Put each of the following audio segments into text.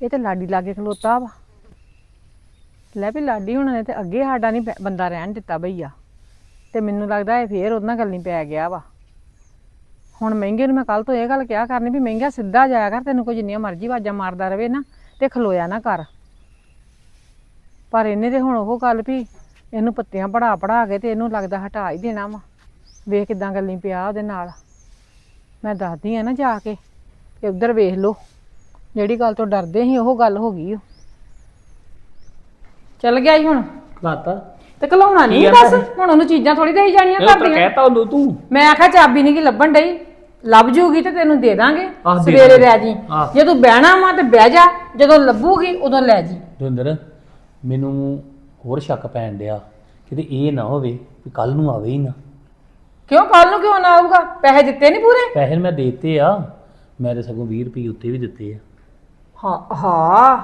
ਇਹ ਤੇ ਲਾਡੀ ਲਾਗੇ ਖਲੋਤਾ ਵਾ। ਲੈ ਵੀ ਲਾਡੀ ਹੁਣਾਂ ਨੇ ਤੇ ਅੱਗੇ ਸਾਡਾ ਨਹੀਂ ਬੰਦਾ ਰਹਿਣ ਦਿੱਤਾ ਭਈਆ ਤੇ ਮੈਨੂੰ ਲੱਗਦਾ ਇਹ ਫੇਰ ਉਹਦੇ ਨਾਲ ਗੱਲ ਨਹੀਂ ਪੈ ਗਿਆ ਵਾ। ਹੁਣ ਮਹਿੰਗੇ ਨੂੰ ਮੈਂ ਕੱਲ ਤੋਂ ਇਹ ਗੱਲ ਕਿਹਾ ਕਰਨੀ ਵੀ ਮਹਿੰਗਾ ਸਿੱਧਾ ਜਾਇਆ ਕਰ, ਤੈਨੂੰ ਕੋਈ ਜਿੰਨੀਆਂ ਮਰਜ਼ੀ ਆਵਾਜ਼ਾਂ ਮਾਰਦਾ ਰਵੇ ਨਾ ਤੇ ਖਲੋਇਆ ਨਾ ਕਰ। ਪਰ ਇਹਨੇ ਤੇ ਹੁਣ ਉਹ ਗੱਲ ਵੀ ਇਹਨੂੰ ਪੱਤਿਆਂ ਪੜਾ ਪੜਾ ਕੇ ਤੇ ਇਹਨੂੰ ਲੱਗਦਾ ਹਟਾ ਹੀ ਦੇਣਾ ਵਾ। ਵੇਖ ਕਿਦਾਂ ਗੱਲੀ ਪਿਆ ਉਹਦੇ ਨਾਲ। ਮੈਂ ਦੱਸਦੀ ਆ ਨਾ ਜਾ ਕੇ, ਕਿ ਉਧਰ ਵੇਖ ਲਓ। ਜਿਹੜੀ ਗੱਲ ਤੋਂ ਡਰਦੇ ਸੀ ਉਹ ਗੱਲ ਹੋ ਗਈ ਓ। ਚੱਲ ਗਿਆ ਹੀ ਹੁਣ। ਲਾਤਾ ਤੇ ਘਲਾਉਣਾ ਨਹੀਂ ਬਸ। ਹੁਣ ਉਹਨੂੰ ਚੀਜ਼ਾਂ ਥੋੜੀ ਦੇਈ ਜਾਣੀਆਂ ਇਹ ਤਾਂ ਕਰਦੀਆਂ ਕਹਿਤਾ ਉਹਨੂੰ ਤੂੰ। ਮੈਂ ਆਖਿਆ ਚਾਬੀ ਨਹੀਂ ਕਿ ਲੱਭਣ ਡਈ। ਲੱਭ ਜੂਗੀ ਤੇ ਤੈਨੂੰ ਦੇ ਦਾਂਗੇ। ਆਹ ਦੇ ਸਵੇਰੇ ਦਾਂਗੇ। ਜੀ। ਆਹ। ਜੇ ਤੂੰ ਬਹਿਣਾ ਵਾ ਤੇ ਬਹਿ ਜਾ। ਜਦੋਂ ਲੱਭੂਗੀ ਉਦੋਂ ਲੈ ਜੀ। ਦਵਿੰਦਰ ਮੈਨੂੰ ਹੋਰ ਸ਼ੱਕ ਪੈਣ ਡਿਆ। ਕਿਤੇ ਇਹ ਨਾ ਹੋਵੇ ਕਿ ਕੱਲ ਨੂੰ ਆਵੇ ਹੀ ਨਾ। ਕਿਉਂ? ਕੱਲ ਨੂੰ ਕਿਉਂ ਨਾ ਆਊਗਾ? ਪੈਸੇ ਦਿੱਤੇ ਨਹੀਂ ਪੂਰੇ? ਪੈਸੇ ਮੈਂ ਦੇਤੇ ਆ। ਮੈਂ ਤੇ ਸਗੋਂ 20 ਰੁਪਏ ਉੱਤੇ ਵੀ ਦਿੱਤੇ ਆ। ਹਾਂ ਹਾਂ।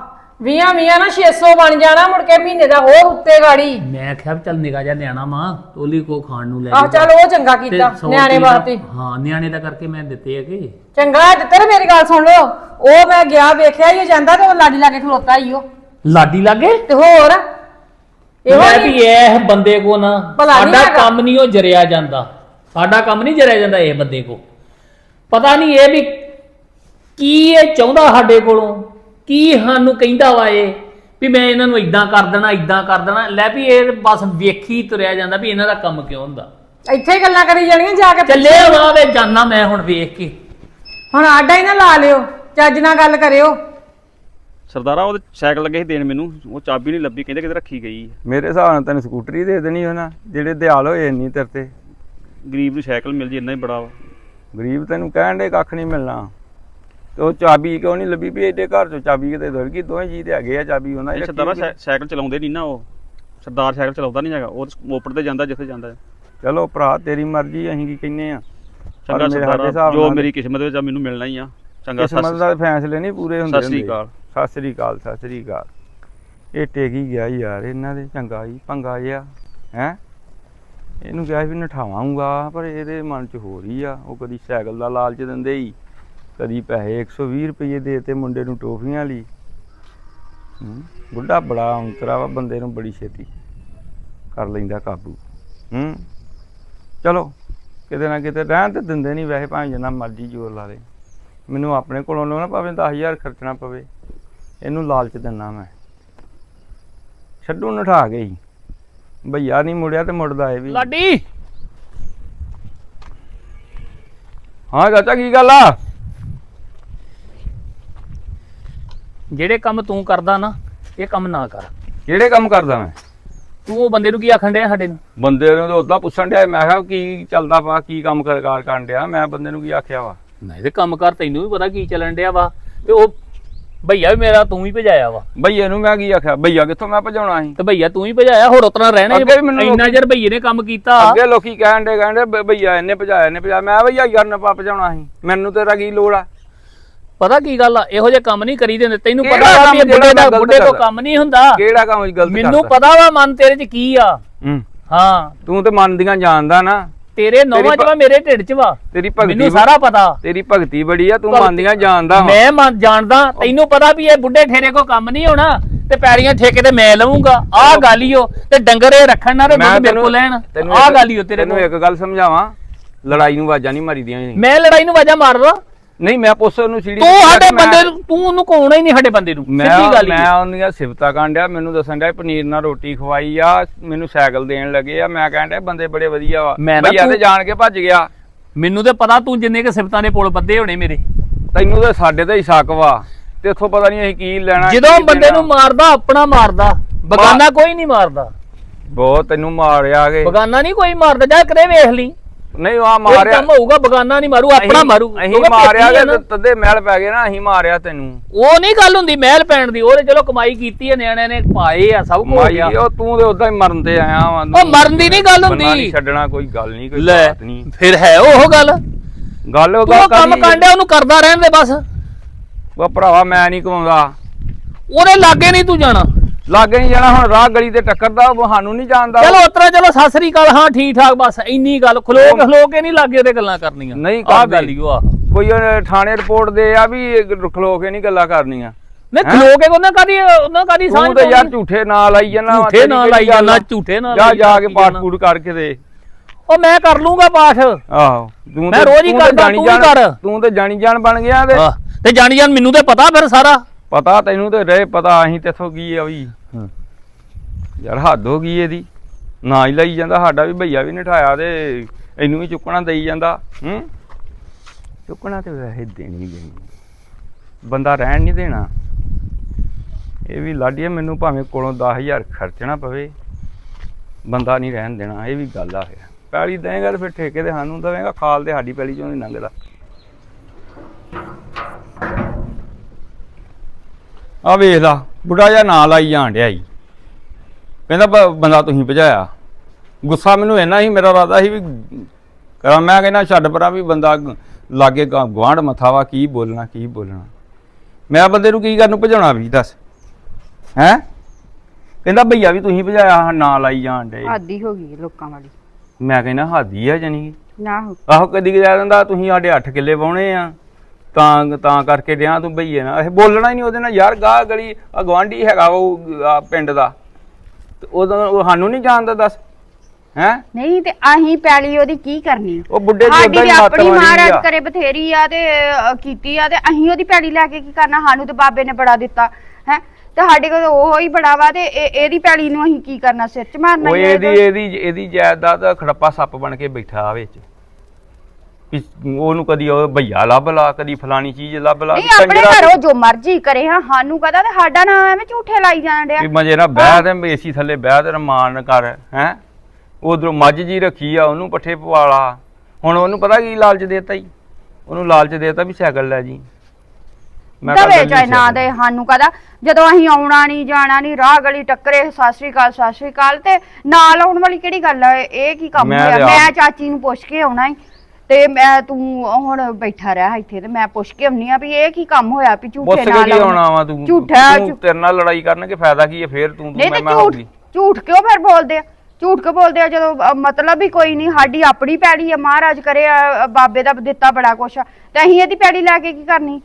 ਵੀਆਂ ਵੀਆਂ ਨਾ 600 ਬਣ ਜਾਣਾ ਮੁੜ ਕੇ ਮਹੀਨੇ ਦਾ ਹੋਰ ਉੱਤੇ ਗਾੜੀ। ਮੈਂ ਵੀ ਚੱਲ ਨਿਗਾ ਜਾ ਨਿਆਣਾ ਮਾਂ ਤੋਲੀ ਕੋ ਖਾਣ ਨੂੰ ਲੈ ਆਹ ਚੱਲ ਉਹ ਚੰਗਾ ਕੀਤਾ ਨਿਆਣੇ ਵਾਸਤੇ। ਹਾਂ ਨਿਆਣੇ ਦਾ ਕਰਕੇ ਮੈਂ ਦਿੱਤੇ ਹੈਗੇ। ਚੰਗਾ ਦਿੱਤਰ ਮੇਰੀ ਗੱਲ ਸੁਣ ਲਓ। ਉਹ ਮੈਂ ਗਿਆ ਵੇਖਿਆ ਹੀ ਜਾਂਦਾ ਤੇ ਉਹ ਲਾਡੀ ਲਾ ਕੇ ਖਲੋਤਾ ਹੀ ਉਹ। ਲਾਡੀ ਲਾਗੇ? ਤੇ ਹੋਰ? ਇਹੋ ਵੀ ਇਹ ਬੰਦੇ ਕੋ ਨਾ ਸਾਡਾ। ਕੰਮ ਨਹੀਂ ਉਹ ਜਰਿਆ ਜਾਂਦਾ। ਸਾਡਾ ਕੰਮ ਨਹੀਂ ਜਰਿਆ ਜਾਂਦਾ ਇਹ ਬੰਦੇ ਕੋ। ਪਤਾ ਨਹੀਂ ਇਹ ਵੀ ਕੀ ਇਹ ਚਾਹੁੰਦਾ ਸਾਡੇ ਕੋਲੋਂ? ਕੀ ਸਾਨੂੰ ਕਹਿੰਦਾ ਵਾ ਇਹ? ਵੀ ਮੈਂ ਇਹਨਾਂ ਨੂੰ ਇਦਾਂ ਕਰ ਦੇਣਾ ਇਦਾਂ ਕਰ ਦੇਣਾ। ਲੈ ਵੀ ਇਹ ਬਸ ਵੇਖੀ ਤੁਰਿਆ ਜਾਂਦਾ ਵੀ ਇਹਨਾਂ ਦਾ ਕੰਮ ਕਿਉਂ ਹੁੰਦਾ। ਇੱਥੇ ਗੱਲਾਂ ਕਰੀ ਜਾਣੀਆਂ ਜਾ ਕੇ ਚੱਲੇ ਵਾ ਵੇ ਜਾਨਾ ਮੈਂ ਹੁਣ ਵੇਖ ਕੇ। ਹੁਣ ਆਡਾ ਹੀ ਨਾ ਲਾ ਲਿਓ। ਚੱਜ ਨਾਲ ਗੱਲ ਕਰਿਓ। ਸਰਦਾਰਾ ਉਹਦੇ ਸਾਈਕਲ ਲੱਗੇ ਸੀ ਦੇਣ ਮੈਨੂੰ। ਉਹ ਚਾਬੀ ਨਹੀਂ ਲੱਭੀ ਕਹਿੰਦੇ ਕਿਤੇ ਰੱਖੀ ਗਈ ਹੈ। ਮੇਰੇ ਹਿਸਾਬ ਨਾਲ ਤੈਨੂੰ ਸਕੂਟਰੀ ਦੇ ਦੇਣੀ ਉਹਨਾਂ ਜਿਹੜੇ ਦਿਆਲ ਹੋਏ ਨਹੀਂ ਤੇਰੇ ਤੇ। ਗਰੀਬ ਨੂੰ ਸਾਈਕਲ ਮਿਲ ਜੇ ਇੰਨਾ ਹੀ ਬੜਾ ਵਾ। ਗਰੀਬ ਤੈਨੂੰ ਕਹਿਣ ਦੇ ਕੱਖ ਨਹੀਂ ਮਿਲਣਾ। ਤੇ ਉਹ ਚਾਬੀ ਕਿਉਂ ਨਹੀਂ ਲੱਭੀ ਵੀ ਇਹਦੇ ਘਰ ਚੋਂ ਚਾਬੀ ਕਿਤੇ ਦੁਰ ਗਈ? ਦੋਵੇਂ ਜੀ ਤੇ ਹੈਗੇ ਆ ਚਾਬੀ ਉਹਨਾਂ ਦੀ ਸਰਦਾਰਾ ਸਾਈਕਲ ਚਲਾਉਂਦੇ ਨਹੀਂ ਨਾ ਉਹ। ਸਰਦਾਰ ਸਾਈਕਲ ਚਲਾਉਂਦਾ ਨਹੀਂ ਹੈਗਾ। ਉਹ ਮੋਪੜ ਤੇ ਜਾਂਦਾ ਜਿੱਥੇ ਜਾਂਦਾ। ਚਲੋ ਭਰਾ ਤੇਰੀ ਮਰਜ਼ੀ ਅਸੀਂ ਕੀ ਕਹਿੰਨੇ ਆ? ਚੰਗਾ ਸਰਦਾਰਾ ਜੋ ਮੇਰੀ ਕਿਸਮਤ ਵਿੱਚ ਆ ਮੈਨੂੰ ਮਿਲਣਾ ਹੀ ਆ। ਚੰਗਾ ਕਿਸਮਤ ਦਾ ਫੈਸਲੇ ਨਹੀਂ ਪੂਰੇ ਹੁੰਦੇ ਸਤਿ ਸ੍ਰੀ। ਅਕਾਲ। ਸਤਿ ਸ੍ਰੀ ਅਕਾਲ ਸਤਿ ਸ੍ਰੀ ਅਕਾਲ। ਇਹ ਟੇਕੀ ਗਿਆ ਯਾਰ ਇਹਨਾਂ ਦੇ ਚੰਗਾ ਹੀ ਪੰਗਾ ਜਿਹਾ ਹੈ? ਇਹਨੂੰ ਕਿਹਾ ਵੀ ਨਠਾਵਾਂਗਾ ਪਰ ਇਹਦੇ ਮਨ 'ਚ ਹੋ ਰਹੀ ਆ। ਉਹ ਕਦੀ ਸਾਈਕਲ ਦਾ ਲਾਲਚ ਦਿੰਦੇ ਹੀ। ਕਦੀ ਪੈਸੇ 120 ਰੁਪਏ ਦੇ ਤੇ ਮੁੰਡੇ ਨੂੰ ਟੋਫੀਆਂ ਲਈ। ਬੁੱਢਾ ਬੜਾ ਅੰਤਰਾ ਵਾ ਬੰਦੇ ਨੂੰ ਬੜੀ ਛੇਤੀ ਕਰ ਲੈਂਦਾ ਕਾਬੂ। ਹੂੰ ਚਲੋ ਕਿਤੇ ਨਾ ਕਿਤੇ ਰਹਿਣ ਤੇ ਦਿੰਦੇ ਨਹੀਂ ਵੈਸੇ ਭਾਵੇਂ ਜਿੰਨਾ ਮਰਜ਼ੀ ਜ਼ੋਰ ਲਾ ਲੇ ਮੈਨੂੰ ਆਪਣੇ ਕੋਲੋਂ ਨਾ ਭਾਵੇਂ 10000 ਖਰਚਣਾ ਪਵੇ ਇਹਨੂੰ ਲਾਲਚ ਦਿੰਨਾ ਮੈਂ। ਛੱਡੂ ਨਠਾ ਗਈ ਭਈਆ ਨਹੀਂ ਮੁੜਿਆ ਤੇ ਮੁੜਦਾ ਇਹ ਵੀ। ਲਾਡੀ! ਹਾਂ ਚਾਚਾ ਕੀ ਗੱਲ ਆ? ਜਿਹੜੇ ਕੰਮ ਤੂੰ ਕਰਦਾ ਨਾ ਇਹ ਕੰਮ ਨਾ ਕਰ। ਕਿਹੜੇ ਕੰਮ ਕਰਦਾ ਮੈਂ? ਤੂੰ ਉਹ ਬੰਦੇ ਨੂੰ ਕੀ ਆਖਣ ਡਿਆ ਸਾਡੇ ਨੂੰ? ਬੰਦੇ ਨੂੰ ਤਾਂ ਉਦਾਂ ਪੁੱਛਣ ਡਿਆ ਮੈਂ ਕਿਹਾ ਕੀ ਚੱਲਦਾ ਵਾ ਕੀ ਕੰਮ ਕਰਕਾਰ ਕਰਨ ਡਿਆ ਮੈਂ ਬੰਦੇ ਨੂੰ ਕੀ ਆਖਿਆ ਵਾ? ਨਹੀਂ ਤੇ ਕੰਮ ਕਰ ਤੈਨੂੰ ਵੀ ਪਤਾ ਕੀ ਚੱਲਣ ਡਿਆ ਵਾ ਤੇ ਉਹ ਭਈਆ ਵੀ ਮੇਰਾ ਤੂੰ ਵੀ ਭਜਾਇਆ ਵਾ। ਭਈਏ ਨੂੰ ਮੈਂ ਕੀ ਆਖਿਆ? ਭਈਆ ਕਿੱਥੋਂ ਮੈਂ ਭਜਾਉਣਾ ਸੀ? ਤੇ ਭਈਆ ਤੂੰ ਹੀ ਭਜਾਇਆ ਹੋਰ ਉਤਨਾ ਰਹਿਣਾ ਅੱਗੇ ਵੀ ਮੈਨੂੰ ਇੰਨਾ ਚਿਰ ਭਈਏ ਨੇ ਕੰਮ ਕੀਤਾ। ਅੱਗੇ ਲੋਕੀ ਕਹਿਣ ਦੇ ਕਹਿੰਦੇ ਭਈਆ ਇਹਨੇ ਭਜਾਇਆ ਇਹਨੇ ਭਜਾਇਆ। ਮੈਂ ਭਈਆ ਯਾਰ ਨਪਾ ਭਜਾਉਣਾ ਸੀ। ਮੈਨੂੰ ਤੇਰਾ ਕੀ ਲੋੜ ਆ? ਪਤਾ ਕੀ ਗੱਲ ਆ? ਇਹੋ ਜਿਹੇ ਕੰਮ ਨਹੀਂ ਕਰੀ ਦਿੰਦੇ ਤੈਨੂੰ ਕਿਹੜਾ ਪਤਾ ਵਾ ਵੀ ਇਹ ਕੰਮ ਜਿਹੜਾ ਬੁੱਢੇ ਦਾ ਮੈਂ ਗਲਤ ਬੁੱਢੇ ਕਰਦਾ? ਕੰਮ ਨਹੀਂ ਹੁੰਦਾ। ਕਿਹੜਾ ਕੰਮ ਗਲਤ ਕਰਦਾ? ਮੈਨੂੰ ਪਤਾ ਵਾ ਮਨ ਤੇਰੇ 'ਚ ਕੀ ਆ। ਹੂੰ। ਹਾਂ। ਤੂੰ ਤੇ ਮੰਨਦੀਆਂ ਜਾਣਦਾ ਨਾ। ਤੇਰੇ ਨੌਵਾਂ 'ਚ ਵਾ ਮੇਰੇ ਢਿੱਡ 'ਚ ਵਾ। ਤੇਰੀ ਭਗਤੀ ਮੈਨੂੰ ਸਾਰਾ ਪਤਾ। ਤੇਰੀ ਭਗਤੀ ਬੜੀ ਆ ਤੂੰ ਭਗਤੀ- ਮੰਨਦੀਆਂ ਜਾਣਦਾ ਵਾ। ਮੈਂ ਮੰਨ ਜਾਣਦਾ। ਤੈਨੂੰ ਪਤਾ ਵੀ ਇਹ ਬੁੱਢੇ ਠੇਰੇ ਕੋ ਕੰਮ ਨਹੀਂ ਹੋਣਾ ਤੇ ਪੈਰੀਆਂ ਠੇਕੇ ਤੇ ਮੈਂ ਲਵਾਂਗਾ ਆਹ ਗੱਲ ਹੀ ਓ ਤੇ ਡੰਗਰੇ ਰੱਖਣ ਨਾਲ ਦੁੱਧ ਮੇਰੇ ਕੋ ਲੈਣ। ਤੈਨੂੰ ਆਹ ਇੱਕ- ਗੱਲ ਹੀ ਓ ਤੇਰੇ ਤੈਨੂੰ ਕੋਲ। ਇੱਕ ਗੱਲ ਸਮਝਾਵਾਂ। ਲੜਾਈ ਨੂੰ ਆਵਾਜ਼ਾਂ ਨਹੀਂ ਮਾਰੀਦੀਆਂ ਨਹੀਂ ਮੈਂ ਲੜਾਈ ਨੂੰ ਵਜਾ ਮਾਰਦਾ। ਨਹੀਂ ਮੈਂ ਪੁੱਛ ਉਹਨੂੰ ਸੀੜੀ ਤੂੰ ਸਾਡੇ ਬੰਦੇ ਨੂੰ ਤੂੰ ਉਹਨੂੰ ਕੋਣਾ ਹੀ ਨਹੀਂ ਸਾਡੇ ਬੰਦੇ ਨੂੰ ਸਿੱਧੀ ਗੱਲ ਮੈਂ ਓ। ਉਹਦੀਆਂ ਸਿਫਤਾਂ ਕਾਂਡਿਆ ਮੈਨੂੰ ਦੱਸਣ ਡਿਆ ਪਨੀਰ ਨਾਲ ਰੋਟੀ ਖਵਾਈ ਆ ਮੈਨੂੰ ਸਾਈਕਲ ਦੇਣ ਲੱਗੇ ਆ ਮੈਂ ਡਿਆ ਬੰਦੇ ਬੜੇ ਵਧੀਆ ਵਾ। ਭਈਆ ਤੇ ਜਾਣ ਕੇ ਭੱਜ ਗਿਆ। ਮੈਨੂੰ ਤੇ ਪਤਾ ਤੂੰ ਜਿੰਨੇ ਕੇ ਸਿਫਤਾਂ ਦੇ ਪੁਲ ਬੱਦੇ ਹੋਣੇ ਮੇਰੇ। ਤੈਨੂੰ ਤੇ ਸਾਡੇ ਤੇ ਹੀ ਸ਼ੱਕ ਵਾ ਤੇ ਇੱਥੋਂ ਪਤਾ ਨਹੀਂ ਅਸੀਂ ਕੀ ਲੈਣਾ ਜਦੋਂ ਬੰਦੇ। ਨੂੰ ਮਾਰਦਾ ਆਪਣਾ ਮਾਰਦਾ ਬਗਾਨਾ ਕੋਈ ਨਹੀਂ ਮਾਰਦਾ। ਬਹੁਤ ਤੈਨੂੰ ਮਾਰਿਆ ਕੇ। ਬਗਾਨਾ ਨਹੀਂ ਕੋਈ ਮਾਰਦਾ ਜਾ ਕਰੇ ਵੇਖ ਲਈ। ਨਹੀਂ ਆ ਮਾਰਿਆ ਕੰਮ ਹੋਊਗਾ ਬਗਾਨਾ ਨਹੀਂ ਮਾਰੂ ਆਪਣਾ ਅਸੀਂ- ਮਾਰੂ। ਅਸੀਂ ਕਿਉਂਕਿ ਮਾਰਿਆ ਭੇਤੀ ਆ ਕਿ ਨਾ। ਤੱਦੇ ਮਹਿਲ ਪੈ ਗਏ ਨਾ ਅਸੀਂ ਮਾਰਿਆ ਤੈਨੂੰ। ਉਹ ਨਹੀਂ ਗੱਲ ਹੁੰਦੀ ਮਹਿਲ ਪੈਣ ਦੀ। ਉਹਦੇ ਚਲੋ ਕਮਾਈ ਕੀਤੀ ਹੈ ਨਿਆਣਿਆਂ ਨੇ ਪਾਏ ਆ ਸਭ ਕੁਝ ਹੋ ਮਾਈ ਗਿਆ। ਉਹ ਤੂੰ ਤੇ ਉਦਾਂ ਹੀ ਮਰਨ ਤੇ ਆਇਆ ਵਾ। ਉਹ ਮਰਨ ਦੀ ਨਹੀਂ ਗੱਲ ਬੰਨਾ ਹੁੰਦੀ। ਨਹੀਂ ਛੱਡਣਾ ਕੋਈ ਗੱਲ ਨਹੀਂ ਕੋਈ ਲੈ ਬਾਤ ਨਹੀਂ। ਫਿਰ ਹੈ ਉਹ ਗੱਲ। ਗੱਲ ਉਹ ਤੂੰ ਉਹ ਕੰਮ ਕਾਂਡਿਆ ਉਹਨੂੰ ਕਰਦਾ ਰਹਿਣ ਦੇ ਬਸ। ਉਹ ਭਰਾਵਾ ਮੈਂ ਨਹੀਂ ਕਮਾਉਂਦਾ। ਉਹਦੇ ਲਾਗੇ ਨਹੀਂ ਤੂੰ ਜਾਣਾ। ਲਾਗੇ ਨਹੀਂ ਜਾਣਾ ਹੁਣ ਰਾਹ ਗਲੀ ਤੇ ਟੱਕਰਦਾ ਉਹ ਸਾਨੂੰ ਨਹੀਂ ਜਾਣਦਾ। ਚਲੋ ਉਤਰਾ ਚਲੋ ਸਤਿ ਸ੍ਰੀ ਅਕਾਲ ਹਾਂ ਠੀਕ ਠਾਕ ਬਸ ਇੰਨੀ ਗੱਲ ਖਲੋ ਕੇ ਖਲੋ ਕੇ ਨਹੀਂ ਲਾਗੇ ਤੇ ਗੱਲਾਂ ਕਰਨੀਆਂ। ਨਹੀਂ ਆਹ। ਗੱਲ ਹੀ ਉਹ ਆ। ਕੋਈ ਥਾਣੇ ਰਿਪੋਰਟ ਦੇ ਆ ਵੀ ਖਲੋ ਕੇ ਨਹੀਂ ਗੱਲਾਂ ਕਰਨੀਆਂ। ਮੈਂ ਹੈਂ? ਖਲੋ ਕੇ ਉਹਨਾਂ ਕਾਦੀ ਉਹਨਾਂ ਕਾਦੀ ਸਾਂਝ ਤੂੰ ਤੇ ਯਾਰ? ਝੂਠੇ ਨਾਂ ਲਾਈ ਜਾਣਾ ਝੂਠੇ ਨਾਂ ਲਾਈ ਜਾਨਾ, ਝੂਠੇ ਨਾਂ ਜਾ ਜਾ ਕੇ ਪੂੜ ਕਰਕੇ ਦੇ। ਉਹ ਮੈਂ ਕਰ ਲੂੰਗਾ ਪਾਠ। ਆਹੋ ਤੂੰ ਮੈਂ ਤੇ- ਰੋਜ਼ ਹੀ ਤੂੰ ਤੇ ਕਰਦਾ, ਜਾਣੀ ਤੂੰ ਜਾਣ- ਕਰ। ਤੂੰ ਤੇ ਜਾਣੀ ਜਾਣ ਬਣ ਗਿਆ ਤੇ ਤੇ ਜਾਣੀ ਜਾਨ ਮੈਨੂੰ ਤੇ ਪਤਾ ਫਿਰ ਸਾਰਾ। ਪਤਾ ਤੈਨੂੰ ਤੇ ਰਹੇ ਪਤਾ ਅਸੀਂ ਤੇਥੋਂ ਕੀ ਆ ਵੀ ਹਾਂ। ਯਾਰ ਹੱਦ ਹੋ ਗਈ ਇਹਦੀ। ਨਾ ਹੀ ਲਈ ਜਾਂਦਾ ਸਾਡਾ ਵੀ ਭਈਆ ਵੀ ਨਠਾਇਆ ਤੇ ਇਹਨੂੰ ਵੀ ਚੁੱਕਣਾ ਦੇਈ ਜਾਂਦਾ ਹੂੰ? ਚੁੱਕਣਾ ਤੇ ਵੈਸੇ ਦੇਣੀ ਦੇਣੀ। ਬੰਦਾ ਰਹਿਣ ਨਹੀਂ ਦੇਣਾ। ਇਹ ਵੀ ਲਾਡੀਏ ਮੈਨੂੰ ਭਾਵੇਂ ਕੋਲੋਂ 10000 ਖਰਚਣਾ ਪਵੇ ਬੰਦਾ ਨਹੀਂ ਰਹਿਣ ਦੇਣਾ ਇਹ ਵੀ ਗੱਲ ਆ ਫਿਰ। ਪੈਲੀ ਦੇਂਗਾ ਤੇ ਫਿਰ ਠੇਕੇ ਤੇ ਸਾਨੂੰ ਦੇਵੇਂਗਾ ਖਾਲ ਤੇ ਸਾਡੀ ਪੈਲੀ ਚੋਂ ਨਹੀਂ ਲੰਘਦਾ। ਆ ਵੇਖ ਲਾ ਬੁੱਢਾ ਜਿਹਾ ਨਾਂ ਲਾਈ ਜਾਣ ਡਿਆ ਈ। ਕਹਿੰਦਾ ਬ- ਬੰਦਾ ਤੁਸੀਂ ਭਜਾਇਆ। ਗੁੱਸਾ ਮੈਨੂੰ ਇੰਨਾ ਹੀ ਮੇਰਾ ਇਰਾਦਾ ਸੀ ਵੀ ਕਰਾਂ। ਮੈਂ ਕਹਿੰਦਾ ਛੱਡ ਪਰਾਂ ਵੀ ਬੰਦਾ ਗ- ਲਾਗੇ ਗਵਾਂਢ ਮੱਥਾ ਵਾ ਕੀ ਬੋਲਣਾ ਕੀ ਬੋਲਣਾ। ਮੈਂ ਬੰਦੇ ਨੂੰ ਕੀ ਕਰਨ ਨੂੰ ਭਜਾਉਣਾ ਵੀ ਦੱਸ। ਹੈ? ਕਹਿੰਦਾ ਭਈਆ ਵੀ ਤੁਸੀਂ ਭਜਾਇਆ ਨਾਂ ਲਾਈ ਜਾਣ ਡੇ ਆਦੀ ਹੋ ਗਈ ਹੈ ਲੋਕਾਂ ਵਾਲੀ। ਮੈਂ ਕਹਿੰਦਾ ਹਾਦੀ ਆ ਜਾਨੀ ਨਾ ਆਹੋ ਕਦੀ ਕਹਿ ਦਿੰਦਾ ਤੁਸੀਂ ਸਾਡੇ 8 ਕਿੱਲੇ ਵਾਉਣੇ ਆ। ਤਾਂ ਤਾਂ ਕਰਕੇ ਡਿਆ ਤੂੰ ਭਈਏ ਨਾਲ ਇਹ ਬੋਲਣਾ ਹੀ ਨਹੀਂ ਉਹਦੇ ਨਾਲ। ਯਾਰ ਗਾਹ ਗਲੀ ਗਵਾਂਢੀ ਹੈਗਾ ਉਹ ਆਹ ਪਿੰਡ ਦਾ। ਉਹ ਸਾਨੂੰ ਨਹੀਂ ਜਾਣਦਾ ਦੱਸ। ਹੈ? ਨਹੀਂ ਤੇ ਅਹੀਂ ਪੈਲੀ ਉਹਦੀ ਕੀ ਕਰਨੀ? ਉਹ ਬੁੱਢੇ ਦੀ ਮੱਤ ਆਪਣੀ ਮਹਾਰਾਜ ਕਰੇ ਬਥੇਰੀ ਆ ਤੇ ਕੀਤੀ ਆ ਤੇ ਅਹੀਂ ਉਹਦੀ ਪੈਲੀ ਲੈ ਕੇ ਕੀ ਕਰਨਾ? ਸਾਨੂੰ ਤੇ ਬਾਬੇ ਨੇ ਬੜਾ ਦਿੱਤਾ। ਹੈ? ਤੇ ਸਾਡੇ ਕੋਲ ਉਹ ਹੀ ਬੜਾ ਵਾ ਤੇ ਇਹ- ਇਹਦੀ ਪੈਲੀ ਨੂੰ ਅਸੀਂ ਕੀ ਕਰਨਾ? ਸਿਰ 'ਚ ਮਾਰਨਾ ਉਹ ਇਹਦਾ। ਇਹਦੀ ਇਹਦੀ ਜਾਇਦਾਦ ਖੜੱਪਾ ਸੱਪ ਬਣ ਕੇ ਬੈਠਾ ਆ ਵਿੱਚ। ਵੀ ਉਹਨੂੰ ਕਦੀ ਉਹ ਭਈਆ ਲੱਭ ਲਾ ਕਦੀ ਫਲਾਣੀ ਚੀਜ਼ ਲੱਭ ਲਾ ਨਹੀਂ ਆਪਣੇ ਕੰਜਰਾ ਘਰੋਂ ਜੋ ਮਰਜ਼ੀ ਕਰੇ ਹਾਂ ਸਾਨੂੰ ਕਹਦਾ ਤੇ ਸਾਡਾ ਨਾਮ ਐਵੇਂ ਝੂਠੇ ਲਾਈ ਜਾਣ ਡਿਆ। ਵੀ ਮਜੇ ਨਾਲ ਬਹਿ ਤੇ ਏਸੀ ਥੱਲੇ ਬਹਿ ਤੇ ਰਮਾਨ ਕਰ ਹੈ। ਉਧਰੋਂ ਮੱਝ ਜੀ ਰੱਖੀ ਆ ਉਹਨੂੰ ਪੱਠੇ ਪਵਾਲਾ। ਹੁਣ ਉਹਨੂੰ ਪਤਾ ਕੀ ਲਾਲਚ ਦੇਤਾ ਹੀ ਉਹਨੂੰ ਲਾਲਚ ਦੇਤਾ ਵੀ ਸਾਈਕਲ ਲੈ ਜੀ। ਕਿਹਾ ਦਵੇ ਚੱਲ ਚਾਹੇ ਨਾ ਸਾਈਕਲ। ਦੇ ਸਾਨੂੰ ਕਹਦਾ ਜਦੋਂ ਅਸੀਂ ਆਉਣਾ ਨਹੀਂ ਜਾਣਾ ਨਹੀਂ ਰਾਹ ਗਲੀ ਟੱਕਰੇ ਸਤਿ ਸ੍ਰੀ ਅਕਾਲ ਸਤਿ ਸ੍ਰੀ ਅਕਾਲ ਤੇ ਨਾਲ ਆਉਣ ਵਾਲੀ ਕਿਹੜੀ ਗੱਲ ਹੈ ਇਹ ਕੀ ਕੰਮ ਮੈਂ ਹੋਇਆ ਤੇ ਆਪ- ਮੈਂ ਚਾਚੀ ਨੂੰ ਪੁੱਛ ਕੇ ਆਉਣਾ ਈ। ਤੇ ਮੈਂ ਤੂੰ ਹੁਣ ਬੈਠਾ ਰਿਹਾ ਇੱਥੇ ਤੇ ਮੈਂ ਪੁੱਛ ਕੇ ਆਉਣੀ ਆ ਵੀ ਇਹ ਕੀ ਕੰਮ ਹੋਇਆ ਵੀ ਝੂਠੇ ਪੁੱਛ ਕੇ ਨਾਲ ਕੀ ਆਉਣਾ ਵਾ ਤੂੰ? ਝੂਠਾ ਤੂੰ ਤੇਰੇ ਨਾਲ ਲੜਾਈ ਕਰਨ ਕੇ ਫਾਇਦਾ ਕੀ ਹੈ? ਫੇਰ ਤੂੰ ਤੂੰ ਨਹੀਂ ਮੈਂ ਮੈਂ ਝੂਠ ਹੋਊਗੀ। ਝੂਠ ਕਿਉਂ ਫਿਰ ਬੋਲਦੇ ਆ? ਝੂਠ ਕਿਉਂ ਬੋਲਦੇ ਆ? ਜਦੋਂ ਅ, ਮਤਲਬ ਹੀ ਕੋਈ ਨਹੀਂ ਸਾਡੀ ਆਪਣੀ ਪੈੜੀ ਆ ਮਹਾਰਾਜ ਕਰੇ ਅ, ਬਾਬੇ ਦਾ ਦਿੱਤਾ ਬੜਾ ਕੁਛ ਆ। ਤੇ ਅਸੀਂ ਇਹਦੀ ਪੈੜੀ ਲੈ ਕੇ ਕੀ ਕਰਨੀ?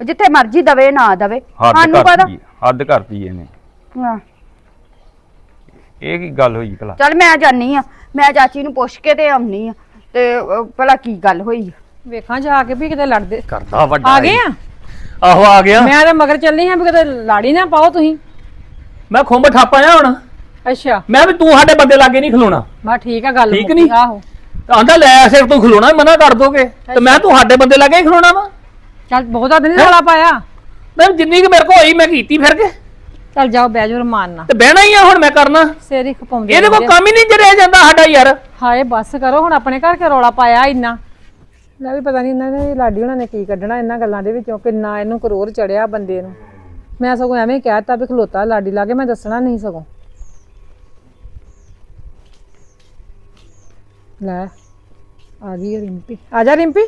ਜਿੱਥੇ ਮਰਜ਼ੀ ਦਵੇ ਨਾ ਦਵੇ। ਹੱਦ ਸਾਨੂੰ ਪਤਾ। ਕਰਤੀ ਹੱਦ ਕਰਤੀ ਇਹਨੇ। ਹਾਂ। ਇਹ ਕੀ ਗੱਲ ਹੋਈ ਭਲਾ? ਚੱਲ ਮੈਂ ਜਾਨੀ ਆ ਮੈਂ ਚਾਚੀ ਨੂੰ ਪੁੱਛ ਕੇ ਤੇ ਆਉਣੀ ਆ। ਤੇ ਅਹ, ਭਲਾ ਕੀ ਗੱਲ ਹੋਈ? ਆ। ਵੇਖਾਂ ਜਾ ਕੇ ਵੀ ਕਿਤੇ ਲੜਦੇ। ਕਰਦਾ ਵੱਡਾ ਆ ਗਏ ਆ? ਆਹੋ ਆ ਗਿਆ। ਮੈਂ ਤੇ ਮਗਰ ਚੱਲੀ ਹਾਂ ਵੀ ਕਿਤੇ ਲਾੜੀ ਨਾ ਪਾਓ ਤੁਸੀਂ। ਮੈਂ ਖੁੰਬ ਠਾਪਾ ਜਾ ਹੁਣ। ਅੱਛਾ। ਮੈਂ ਵੀ ਤੂੰ ਸਾਡੇ ਬੰਦੇ ਲਾਗੇ ਨਹੀਂ ਖਲੋਣਾ। ਬਾ ਠੀਕ ਆ ਗੱਲ ਠੀਕ ਮੁੱਕੀ, ਨੀ? ਆਹੋ। ਆਂਦਾ ਲੈ ਸਿਰ ਤੂੰ ਖਲੋਣਾ ਮਨਾ ਕਰ ਦੋਗੇ। ਤੇ ਮੈਂ ਤੂੰ ਸਾਡੇ ਬੰਦੇ ਲਾਗੇ ਹੀ ਖਲੋਣਾ ਵਾ। ਚੱਲ ਬਹੁਤਾ ਦਿਨ ਰੌਲਾ ਪਾਇਆ। ਮੈਂ ਜਿੰਨੀ ਕਿ ਮੇਰੇ ਕੋ ਹੋਈ ਮੈਂ ਕੀਤੀ ਫਿਰ ਕੇ। ਚੱਲ ਜਾਓ ਬਹਿ ਜਾਓ ਰਮਾਨ ਨਾਲ। ਤੇ ਬਹਿਣਾ ਹੀ ਆ ਹੁਣ ਮੈਂ ਕਰਨਾ। ਸਿਰ ਹੀ ਖਪਾਉਂਦੇ ਇਹਦੇ ਕੋਲ ਆ। ਕੰਮ ਹੀ ਨਹੀਂ ਜਰਿਆ ਜਾਂਦਾ ਸਾਡਾ ਯਾਰ। ਹਾਏ ਬੱਸ ਕਰੋ ਹੁਣ ਆਪਣੇ ਘਰ ਕੇ ਰੌਲਾ ਪਾਇਆ ਇੰਨਾ? ਲੈ ਵੀ ਪਤਾ ਨਹੀਂ ਇਹਨਾਂ ਨੇ ਲਾਡੀ ਉਹਨਾਂ ਨੇ ਕੀ ਕੱਢਣਾ ਇਹਨਾਂ ਗੱਲਾਂ ਦੇ ਵਿੱਚੋਂ ਕਿੰਨਾ ਇਹਨੂੰ ਕਰੋਰ ਚੜਿਆ ਬੰਦੇ ਨੂੰ। ਮੈਂ ਸਗੋਂ ਐਵੇਂ ਹੀ ਕਹਿਤਾ ਵੀ ਖਲੋਤਾ ਲਾਡੀ ਲਾਗੇ ਮੈਂ ਦੱਸਣਾ ਨਹੀਂ ਸਗੋਂ। ਲੈ ਆ ਗਈ ਹੈ ਰਿੰਪੀ। ਆ ਜਾ ਰਿੰਪੀ।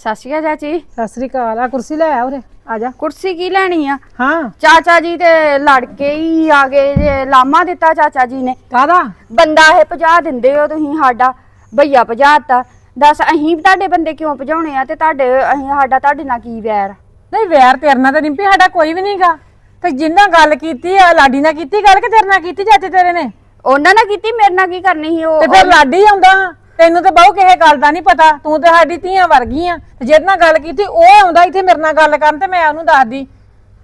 ਸਤਿ ਸ਼੍ਰੀ ਅਕਾਲ ਚਾਚੀ। ਸਤਿ ਸ੍ਰੀ ਅਕਾਲ। ਆ ਕੁਰਸੀ ਲੈ ਆ ਉਰੇ। ਆ ਜਾ। ਕੁਰਸੀ ਕੀ ਲੈਣੀ ਆ? ਹਾਂ। ਚਾਚਾ ਜੀ ਤੇ ਲੜ ਕੇ ਹੀ ਆ ਗਏ ਜੇ ਲਾਮਾ ਦਿੱਤਾ ਚਾਚਾ ਜੀ ਨੇ। ਕਾਦਾ ਬੰਦਾ ਇਹ ਭਜਾ ਦਿੰਦੇ ਹੋ ਤੁਸੀਂ ਸਾਡਾ ਭਈਆ ਭਜਾਤਾ ਦੱਸ ਅਸੀਂ ਤੁਹਾਡੇ ਬੰਦੇ ਕਿਉਂ ਭਜਾਉਣੇ ਆ ਤੇ ਤੁਹਾਡੇ ਅਸੀਂ ਸਾਡਾ ਤੁਹਾਡੇ ਨਾਲ ਕੀ ਵੈਰ ਆ? ਨਹੀਂ ਵੈਰ ਤੇਰੇ ਨਾਲ ਤੇ ਰਿੰਪੀ ਸਾਡਾ ਕੋਈ ਵੀ ਨਹੀਂਗਾ। ਤੇ ਜਿੰਨਾ ਗੱਲ ਕੀਤੀ ਆ ਲਾਡੀ ਨਾਲ ਕੀਤੀ ਗੱਲ ਕਿ ਤੇਰੇ ਨਾਲ ਕੀਤੀ ਚਾਚੇ ਤੇਰੇ ਨੇ? ਉਹਨਾਂ ਨਾਲ ਕੀਤੀ ਮੇਰੇ ਨਾਲ ਕੀ ਕਰਨੀ ਸੀ ਉਹ ਤੇ ਫਿਰ ਲਾਡੀ ਆਉਂਦਾ। ਤੈਨੂੰ ਤੇ ਬਹੁ ਕਿਸੇ ਗੱਲ ਦਾ ਨਹੀਂ ਪਤਾ ਤੂੰ ਤੇ ਸਾਡੀ ਧੀਆਂ ਵਰਗੀ ਆ ਤੇ ਜਿਹਦੇ ਨਾਲ ਗੱਲ ਕੀਤੀ ਉਹ ਆਉਂਦਾ ਇੱਥੇ ਮੇਰੇ ਨਾਲ ਗੱਲ ਕਰਨ ਤੇ ਮੈਂ ਉਹਨੂੰ ਦੱਸਦੀ।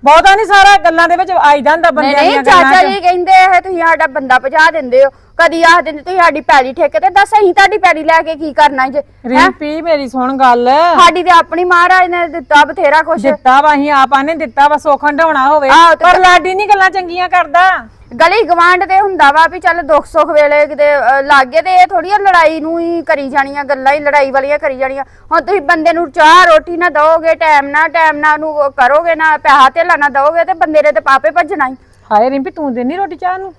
ਬਹੁਤਾ ਨਹੀਂ ਸਾਰਾ ਗੱਲਾਂ ਦੇ ਵਿੱਚ ਆਈ ਜਾਂਦਾ ਨਹੀਂ ਬੰਦਿਆਂ ਨਹੀਂ ਦੀਆਂ ਚਾਚਾ ਗੱਲਾਂ ਜੀ 'ਚ ਕਹਿੰਦੇ ਇਹ ਤੁਸੀਂ ਸਾਡਾ ਬੰਦਾ ਭਜਾ ਦਿੰਦੇ ਹੋ। ਕਦੀ ਆਖ ਦਿੰਦੇ ਤੁਸੀਂ ਸਾਡੀ ਪੈਲੀ ਠੇਕੇ ਤੇ ਦੱਸ ਅਸੀਂ ਤੁਹਾਡੀ ਪੈਲੀ ਲੈ ਕੇ ਕੀ ਕਰਨਾ ਜੇ ਹੈਂ? ਰਿੰਪੀ ਮੇਰੀ ਸੁਣ ਗੱਲ। ਸਾਡੀ ਤੇ ਆਪਣੀ ਮਹਾਰਾਜ ਨੇ ਦਿੱਤਾ ਬਥੇਰਾ ਕੁਛ। ਦਿੱਤਾ ਵਾ ਅਸੀਂ ਆਪਾਂ ਨੇ ਦਿੱਤਾ ਵਾ ਸੁੱਖ ਹੰਡਾਉਣਾ ਹੋਵੇ। ਆਹੋ ਤੇ ਪਰ ਲਾਡੀ ਨਹੀਂ ਗੱਲਾਂ ਚੰਗੀਆਂ ਕਰਦਾ। ਗਲੀ ਗਵਾਂਡ ਤੇ ਹੁੰਦਾ ਵਾ ਵੀ ਚੱਲ ਦੁੱਖ ਸੁੱਖ ਵੇਲੇ ਕਿਤੇ ਅਹ, ਲਾਗੇ ਤੇ ਇਹ ਥੋੜੀ ਲੜਾਈ ਨੂੰ ਹੀ ਕਰੀ ਜਾਣੀਆਂ ਗੱਲਾਂ ਹੀ ਲੜਾਈ ਵਾਲੀਆਂ ਕਰੀ ਜਾਣੀਆਂ। ਹੁਣ ਤੁਸੀਂ ਬੰਦੇ ਨੂੰ ਚਾਹ ਰੋਟੀ ਨਾ ਦਓਗੇ ਟਾਈਮ ਨਾ ਟਾਈਮ ਨਾ ਉਹਨੂੰ ਉਹ ਕਰੋਗੇ ਨਾ ਪੈਸਾ ਧੇਲਾ ਨਾ ਦਓਗੇ ਤੇ ਬੰਦੇ ਨੇ ਤੇ ਪਾਪੇ ਭੱਜਣਾ ਹੀ। ਹਾਏ ਰਿੰਪੀ ਤੂੰ ਦੇਣੀ ਰੋਟੀ ਚਾਹ ਨੂੰ?